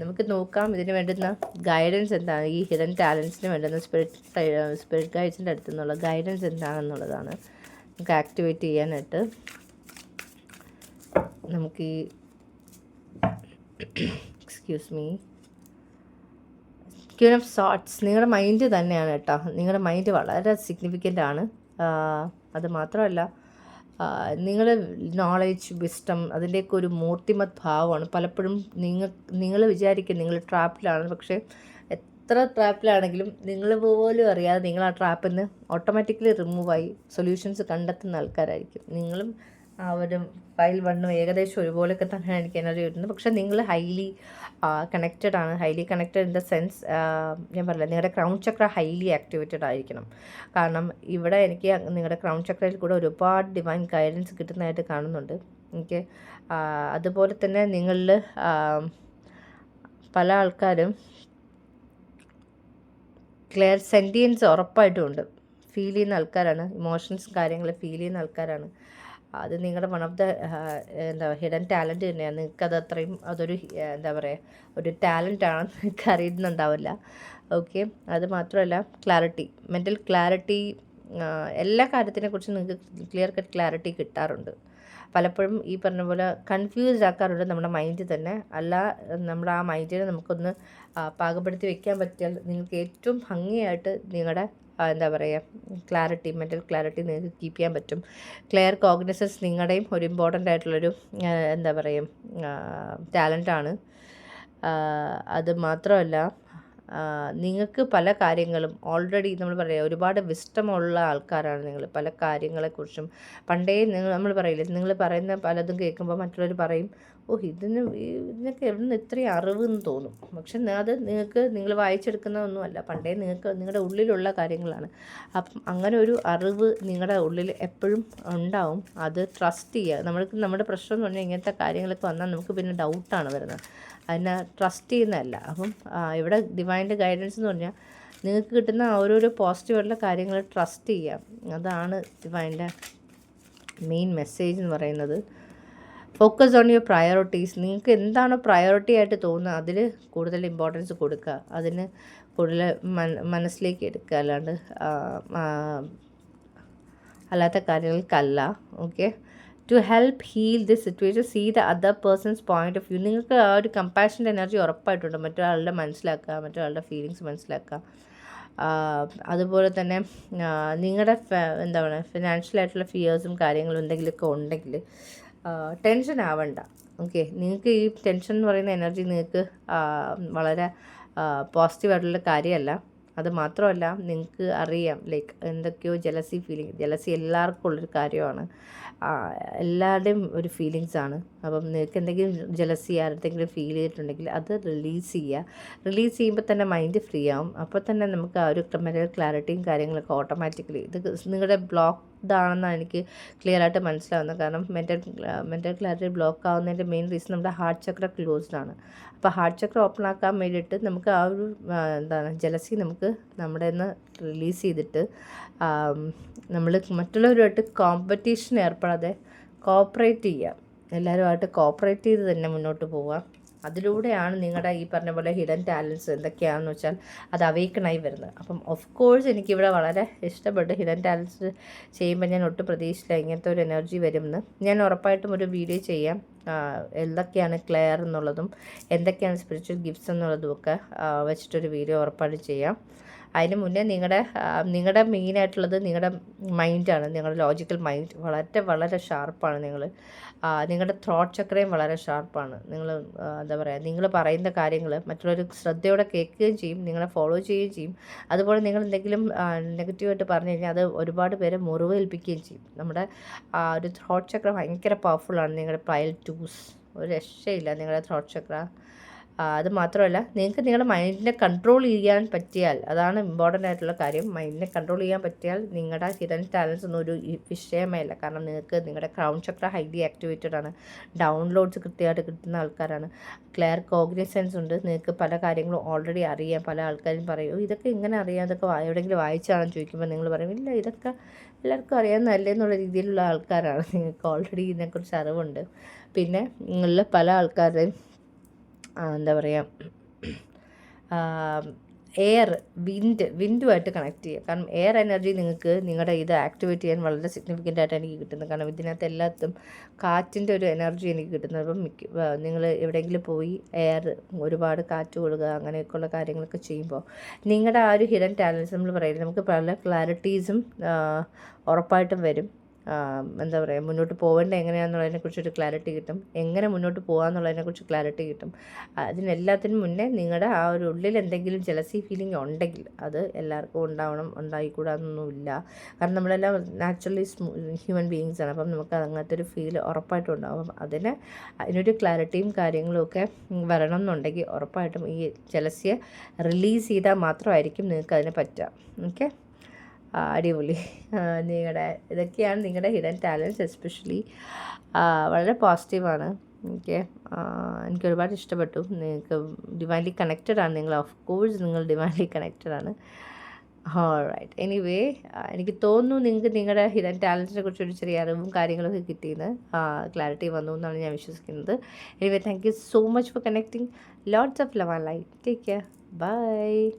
നമുക്ക് നോക്കാം ഇതിന് വേണ്ടുന്ന ഗൈഡൻസ് എന്താണ്? ഈ ഹിഡൻ ടാലൻസിന് വേണ്ടുന്ന സ്പിരിറ്റ് സ്പിരിറ്റ് ഗൈഡ്സിന്റെ അടുത്തു നിന്നുള്ള ഗൈഡൻസ് എന്താണെന്നുള്ളതാണ്. നമുക്ക് ആക്ടിവേറ്റ് ചെയ്യാനായിട്ട് നമുക്ക് ഈ excuse me queen of swords നിങ്ങളുടെ മൈൻഡ് തന്നെയാണ് കേട്ടോ. നിങ്ങളുടെ മൈൻഡ് വളരെ സിഗ്നിഫിക്കന്റ് ആണ്. അത് മാത്രമല്ല നിങ്ങൾ നോളേജ് വിസ്റ്റം അതിന്റെയൊക്കെ ഒരു മൂർത്തിമത് ഭാവമാണ്. പലപ്പോഴും നിങ്ങൾ നിങ്ങൾ വിചാരിക്കും നിങ്ങൾ ട്രാപ്പിലാണ് പക്ഷേ എത്ര ട്രാപ്പിലാണെങ്കിലും നിങ്ങൾ പോലും അറിയാതെ നിങ്ങൾ ആ ട്രാപ്പിൽ നിന്ന് ഓട്ടോമാറ്റിക്കലി റിമൂവായി സൊല്യൂഷൻസ് കണ്ടെത്തുന്ന ആൾക്കാരായിരിക്കും. നിങ്ങളും അവരും ഫയൽ വണ്ണും ഏകദേശം ഒരുപോലെയൊക്കെ തന്നെയാണ് എനിക്ക് എനർജി വരുന്നത്. പക്ഷേ നിങ്ങൾ ഹൈലി കണക്റ്റഡ് ആണ് highly connected in the sense ഞാൻ പറഞ്ഞില്ല നിങ്ങളുടെ ക്രൗൺ ചക്ര ഹൈലി ആക്ടിവേറ്റഡ് ആയിരിക്കണം. കാരണം ഇവിടെ എനിക്ക് നിങ്ങളുടെ ക്രൗൺ ചക്രയിൽ കൂടെ ഒരുപാട് ഡിവൈൻ ഗൈഡൻസ് കിട്ടുന്നതായിട്ട് കാണുന്നുണ്ട്. എനിക്ക് അതുപോലെ തന്നെ നിങ്ങളിൽ പല ആൾക്കാരും ക്ലിയർ സെന്റിയൻസ് ഉറപ്പായിട്ടും ഉണ്ട്. ഫീൽ ചെയ്യുന്ന ആൾക്കാരാണ് ഇമോഷൻസ് കാര്യങ്ങൾ ഫീൽ ചെയ്യുന്ന ആൾക്കാരാണ്. അത് നിങ്ങളുടെ വൺ ഓഫ് ദ എന്താ ഹിഡൻ ടാലന്റ് തന്നെയാണ്. നിങ്ങൾക്ക് അത് അത്രയും അതൊരു എന്താ പറയുക ഒരു ടാലന്റ് ആണെന്ന് നിങ്ങൾക്ക് അറിയുന്നുണ്ടാവില്ല. ഓക്കെ അത് മാത്രമല്ല ക്ലാരിറ്റി മെന്റൽ ക്ലാരിറ്റി എല്ലാ കാര്യത്തിനെക്കുറിച്ചും നിങ്ങൾക്ക് ക്ലിയർ കട്ട് ക്ലാരിറ്റി കിട്ടാറുണ്ട്. പലപ്പോഴും ഈ പറഞ്ഞ പോലെ കൺഫ്യൂസ്ഡ് ആക്കാറുണ്ട് നമ്മുടെ മൈൻഡ് തന്നെ. അല്ല നമ്മുടെ ആ മൈൻഡിനെ നമുക്കൊന്ന് പാകപ്പെടുത്തി വെക്കാൻ പറ്റിയാൽ നിങ്ങൾക്ക് ഏറ്റവും ഭംഗിയായിട്ട് നിങ്ങളുടെ എന്താ പറയുക ക്ലാരിറ്റി മെന്റൽ ക്ലാരിറ്റി നിങ്ങൾക്ക് കീപ്പ് ചെയ്യാൻ പറ്റും. ക്ലിയർ കോഗ്നസസ് നിങ്ങളുടെയും ഒരു ഇമ്പോർട്ടന്റ് ആയിട്ടുള്ളൊരു എന്താ പറയുക ടാലന്റാണ് അത് മാത്രമല്ല നിങ്ങൾക്ക് പല കാര്യങ്ങളും ഓൾറെഡി നമ്മൾ പറയാം ഒരുപാട് വിഷ്ടമുള്ള ആൾക്കാരാണ് നിങ്ങൾ. പല കാര്യങ്ങളെക്കുറിച്ചും പണ്ടേ നിങ്ങൾ നമ്മൾ പറയില്ലേ നിങ്ങൾ പറയുന്ന പലതും കേൾക്കുമ്പോൾ മറ്റുള്ളവർ പറയും ഓ ഇതിന് ഇതിനൊക്കെ എവിടെ നിന്ന് ഇത്രയും അറിവെന്ന് തോന്നും. പക്ഷെ അത് നിങ്ങൾക്ക് നിങ്ങൾ വായിച്ചെടുക്കുന്നതൊന്നുമല്ല. പണ്ടേ നിങ്ങൾക്ക് നിങ്ങളുടെ ഉള്ളിലുള്ള കാര്യങ്ങളാണ്. അപ്പം അങ്ങനെ ഒരു അറിവ് നിങ്ങളുടെ ഉള്ളിൽ എപ്പോഴും ഉണ്ടാവും. അത് ട്രസ്റ്റ് ചെയ്യുക. നമ്മൾക്ക് നമ്മുടെ പ്രശ്നം എന്ന് പറഞ്ഞാൽ ഇങ്ങനത്തെ കാര്യങ്ങളൊക്കെ വന്നാൽ നമുക്ക് പിന്നെ ഡൗട്ടാണ് വരുന്നത്. അതിനെ ട്രസ്റ്റ് ചെയ്യുന്നതല്ല. അപ്പം ഇവിടെ ഡിവൈന്റെ ഗൈഡൻസ് എന്ന് പറഞ്ഞാൽ നിങ്ങൾക്ക് കിട്ടുന്ന ഓരോരോ പോസിറ്റീവായിട്ടുള്ള കാര്യങ്ങൾ ട്രസ്റ്റ് ചെയ്യാം അതാണ് ഡിവൈന്റെ മെയിൻ മെസ്സേജ് എന്ന് പറയുന്നത്. ഫോക്കസ് ഓൺ യുവർ പ്രയോറിറ്റീസ് നിങ്ങൾക്ക് എന്താണോ പ്രയോറിറ്റി ആയിട്ട് തോന്നുന്നത് അതിൽ കൂടുതൽ ഇമ്പോർട്ടൻസ് കൊടുക്കുക. അതിന് കൂടുതൽ മനസ്സിലേക്ക് എടുക്കുക. അല്ലാണ്ട് അല്ലാത്ത കാര്യങ്ങൾക്കല്ല. Okay to help heal the situation see the other person's point of view നിങ്ങൾക്ക് ആ ഒരു കമ്പാഷന്റെ എനർജി ഉറപ്പായിട്ടുണ്ട്. മറ്റൊരാളുടെ മനസ്സിലാക്കുക മറ്റൊരാളുടെ ഫീലിങ്സ് മനസ്സിലാക്കുക. അതുപോലെ തന്നെ നിങ്ങളുടെ എന്താ പറയുക ഫിനാൻഷ്യലായിട്ടുള്ള ഫിയേഴ്സും കാര്യങ്ങളും എന്തെങ്കിലുമൊക്കെ ഉണ്ടെങ്കിൽ ടെൻഷൻ ആവണ്ട. ഓക്കെ നിങ്ങൾക്ക് ഈ ടെൻഷൻ എന്ന് പറയുന്ന എനർജി നിങ്ങൾക്ക് വളരെ പോസിറ്റീവായിട്ടുള്ള കാര്യമല്ല. അത് മാത്രമല്ല നിങ്ങൾക്ക് അറിയാം ലൈക്ക് എന്തൊക്കെയോ ജലസി ഫീലിംഗ് ജലസി എല്ലാവർക്കും ഉള്ളൊരു കാര്യമാണ്. എല്ലാവരുടെയും ഒരു ഫീലിങ്സ് ആണ്. അപ്പം നിങ്ങൾക്ക് എന്തെങ്കിലും ജലസി ആരുടെങ്കിലും ഫീൽ ചെയ്തിട്ടുണ്ടെങ്കിൽ അത് റിലീസ് ചെയ്യുക. റിലീസ് ചെയ്യുമ്പോൾ തന്നെ മൈൻഡ് ഫ്രീ ആവും. അപ്പോൾ തന്നെ നമുക്ക് ആ ഒരു മെന്റൽ ക്ലാരിറ്റിയും കാര്യങ്ങളൊക്കെ ഓട്ടോമാറ്റിക്കലി ഇത് നിങ്ങളുടെ ബ്ലോക്ക് ഇതാണെന്നാണ് എനിക്ക് ക്ലിയർ ആയിട്ട് മനസ്സിലാവുന്നത്. കാരണം മെന്റൽ മെന്റൽ ക്ലാരിറ്റി ബ്ലോക്ക് ആവുന്നതിന്റെ മെയിൻ റീസൺ നമ്മുടെ ഹാർട്ട് ചക്ര ക്ലോസ്ഡ് ആണ്. അപ്പോൾ ഹാർട്ട് ചക്ര ഓപ്പൺ ആക്കാൻ വേണ്ടിയിട്ട് നമുക്ക് ആ ഒരു എന്താണ് ജലസി നമുക്ക് നമ്മുടെ നിന്ന് റിലീസ് ചെയ്തിട്ട് നമ്മൾ മറ്റുള്ളവരുമായിട്ട് കോമ്പറ്റീഷൻ ഏർപ്പെടാതെ കോപ്പറേറ്റ് ചെയ്യുക എല്ലാവരുമായിട്ട് കോപ്പറേറ്റ് ചെയ്ത് തന്നെ മുന്നോട്ട് പോവുക അതിലൂടെയാണ് നിങ്ങളുടെ ഈ പറഞ്ഞ പോലെ ഹിഡൻ ടാലൻസ് എന്തൊക്കെയാണെന്ന് വെച്ചാൽ അത് അവേക്കണായി വരുന്നത്. അപ്പം ഓഫ് കോഴ്സ് എനിക്കിവിടെ വളരെ ഇഷ്ടപ്പെട്ട് ഹിഡൻ ടാലൻസ് ചെയ്യുമ്പോൾ ഞാൻ ഒട്ടും പ്രതീക്ഷിച്ചില്ല ഇങ്ങനത്തെ ഒരു എനർജി വരുമെന്ന്. ഞാൻ ഉറപ്പായിട്ടും ഒരു വീഡിയോ ചെയ്യാം. എന്തൊക്കെയാണ് ക്ലെയർ എന്നുള്ളതും എന്തൊക്കെയാണ് സ്പിരിച്വൽ ഗിഫ്റ്റ്സ് എന്നുള്ളതും ഒക്കെ വെച്ചിട്ടൊരു വീഡിയോ ഉറപ്പായിട്ട് ചെയ്യാം. അതിന് മുന്നേ നിങ്ങളുടെ നിങ്ങളുടെ മെയിനായിട്ടുള്ളത് നിങ്ങളുടെ മൈൻഡാണ് നിങ്ങളുടെ ലോജിക്കൽ മൈൻഡ് വളരെ വളരെ ഷാർപ്പാണ് നിങ്ങൾ നിങ്ങളുടെ ത്രോട്ട് ചക്രയും വളരെ ഷാർപ്പാണ് നിങ്ങൾ എന്താ പറയുക നിങ്ങൾ പറയുന്ന കാര്യങ്ങൾ മറ്റുള്ളവർ ശ്രദ്ധയോടെ കേൾക്കുകയും ചെയ്യും നിങ്ങളെ ഫോളോ ചെയ്യുകയും ചെയ്യും. അതുപോലെ നിങ്ങൾ എന്തെങ്കിലും നെഗറ്റീവായിട്ട് പറഞ്ഞു കഴിഞ്ഞാൽ അത് ഒരുപാട് പേരെ മുറിവേൽപ്പിക്കുകയും ചെയ്യും. നമ്മുടെ ഒരു ത്രോട്ട് ചക്ര ഭയങ്കര പവർഫുള്ളാണ് നിങ്ങളുടെ പയൽ ടൂസ് ഒരു രക്ഷയില്ല നിങ്ങളുടെ ത്രോട്ട് ചക്ര. അത് മാത്രമല്ല നിങ്ങൾക്ക് നിങ്ങളുടെ മൈൻഡിനെ കൺട്രോൾ ചെയ്യാൻ പറ്റിയാൽ അതാണ് ഇമ്പോർട്ടന്റ് ആയിട്ടുള്ള കാര്യം മൈൻഡിനെ കൺട്രോൾ ചെയ്യാൻ പറ്റിയാൽ നിങ്ങളുടെ ഹിഡൻ ടാലൻസ് ഒന്നും ഒരു വിഷയമല്ല കാരണം നിങ്ങൾക്ക് നിങ്ങളുടെ ക്രൗൺ ചക്ര ഹൈലി ആക്ടിവേറ്റഡ് ആണ്. ഡൗൺലോഡ്സ് കൃത്യമായിട്ട് കിട്ടുന്ന ആൾക്കാരാണ്. ക്ലിയർ കോഗ്നിസൻസ് ഉണ്ട്. നിങ്ങൾക്ക് പല കാര്യങ്ങളും ഓൾറെഡി അറിയാം. പല ആൾക്കാരും പറയും ഇതൊക്കെ ഇങ്ങനെ അറിയാം. ഇതൊക്കെ എവിടെയെങ്കിലും വായിച്ചാണെന്ന് ചോദിക്കുമ്പോൾ നിങ്ങൾ പറയും ഇല്ല ഇതൊക്കെ എല്ലാവർക്കും അറിയാവുന്നതല്ലേ എന്നുള്ള രീതിയിലുള്ള ആൾക്കാരാണ്. നിങ്ങൾക്ക് ഓൾറെഡി ഇതിനെക്കുറിച്ച് അറിവുണ്ട്. പിന്നെ നിങ്ങളിൽ പല ആൾക്കാരുടെയും എന്താ പറയുക എയർ വിൻഡ് വിൻഡുമായിട്ട് കണക്ട് ചെയ്യുക. കാരണം എയർ എനർജി നിങ്ങൾക്ക് നിങ്ങളുടെ ഇത് ആക്ടിവേറ്റ് ചെയ്യാൻ വളരെ സിഗ്നിഫിക്കന്റ് ആയിട്ട് എനിക്ക് കിട്ടുന്നത് കാരണം ഇതിനകത്ത് എല്ലാത്തും കാറ്റിന്റെ ഒരു എനർജി എനിക്ക് കിട്ടുന്നത് അപ്പം മിക്ക നിങ്ങൾ എവിടെയെങ്കിലും പോയി എയർ ഒരുപാട് കാറ്റ് കൊടുക്കുക അങ്ങനെയൊക്കെയുള്ള കാര്യങ്ങളൊക്കെ ചെയ്യുമ്പോൾ നിങ്ങളുടെ ആ ഒരു ഹിഡൻ ടാലൻസ് നമ്മൾ പറയുന്നത് നമുക്ക് പല ക്ലാരിറ്റീസും ഉറപ്പായിട്ടും വരും. എന്താ പറയുക മുന്നോട്ട് പോകേണ്ടത് എങ്ങനെയാണെന്നുള്ളതിനെക്കുറിച്ചൊരു ക്ലാരിറ്റി കിട്ടും. എങ്ങനെ മുന്നോട്ട് പോകാമെന്നുള്ളതിനെക്കുറിച്ച് ക്ലാരിറ്റി കിട്ടും. അതിനെല്ലാത്തിനും മുന്നേ നിങ്ങളുടെ ആ ഒരു ഉള്ളിൽ എന്തെങ്കിലും ജലസി ഫീലിംഗ് ഉണ്ടെങ്കിൽ അത് എല്ലാവർക്കും ഉണ്ടാവണം ഉണ്ടായിക്കൂടാന്നൊന്നുമില്ല. കാരണം നമ്മളെല്ലാം നാച്ചുറലി ഹ്യൂമൻ ബീയിങ്സ് ആണ്. അപ്പം നമുക്ക് അങ്ങനത്തെ ഒരു ഫീൽ ഉറപ്പായിട്ടും ഉണ്ടാവും. അതിന് അതിനൊരു ക്ലാരിറ്റിയും കാര്യങ്ങളും ഒക്കെ വരണം എന്നുണ്ടെങ്കിൽ ഉറപ്പായിട്ടും ഈ ജലസിയെ റിലീസ് ചെയ്താൽ മാത്രമായിരിക്കും നിങ്ങൾക്ക് അതിനെ പറ്റുക. ഓക്കെ അടിപൊളി. നിങ്ങളുടെ ഇതൊക്കെയാണ് നിങ്ങളുടെ ഹിഡൻ ടാലൻസ് എസ്പെഷ്യലി വളരെ പോസിറ്റീവാണ് ഓക്കെ. എനിക്ക് ഒരുപാട് ഇഷ്ടപ്പെട്ടു. നിങ്ങൾക്ക് ഡിവൈൻലി കണക്റ്റഡ് ആണ്. നിങ്ങൾ ഓഫ് കോഴ്സ് നിങ്ങൾ ഡിവൈൻലി കണക്റ്റഡ് ആണ്. റൈറ്റ് എനിവേ എനിക്ക് തോന്നുന്നു നിങ്ങൾക്ക് നിങ്ങളുടെ ഹിഡൻ ടാലന്റിനെ കുറിച്ച് ഒരു ചെറിയ അറിവും കാര്യങ്ങളൊക്കെ കിട്ടിയെന്ന് ക്ലാരിറ്റി വന്നു എന്നാണ് ഞാൻ വിശ്വസിക്കുന്നത്. Anyway thank you so much for connecting lots of love and light take care bye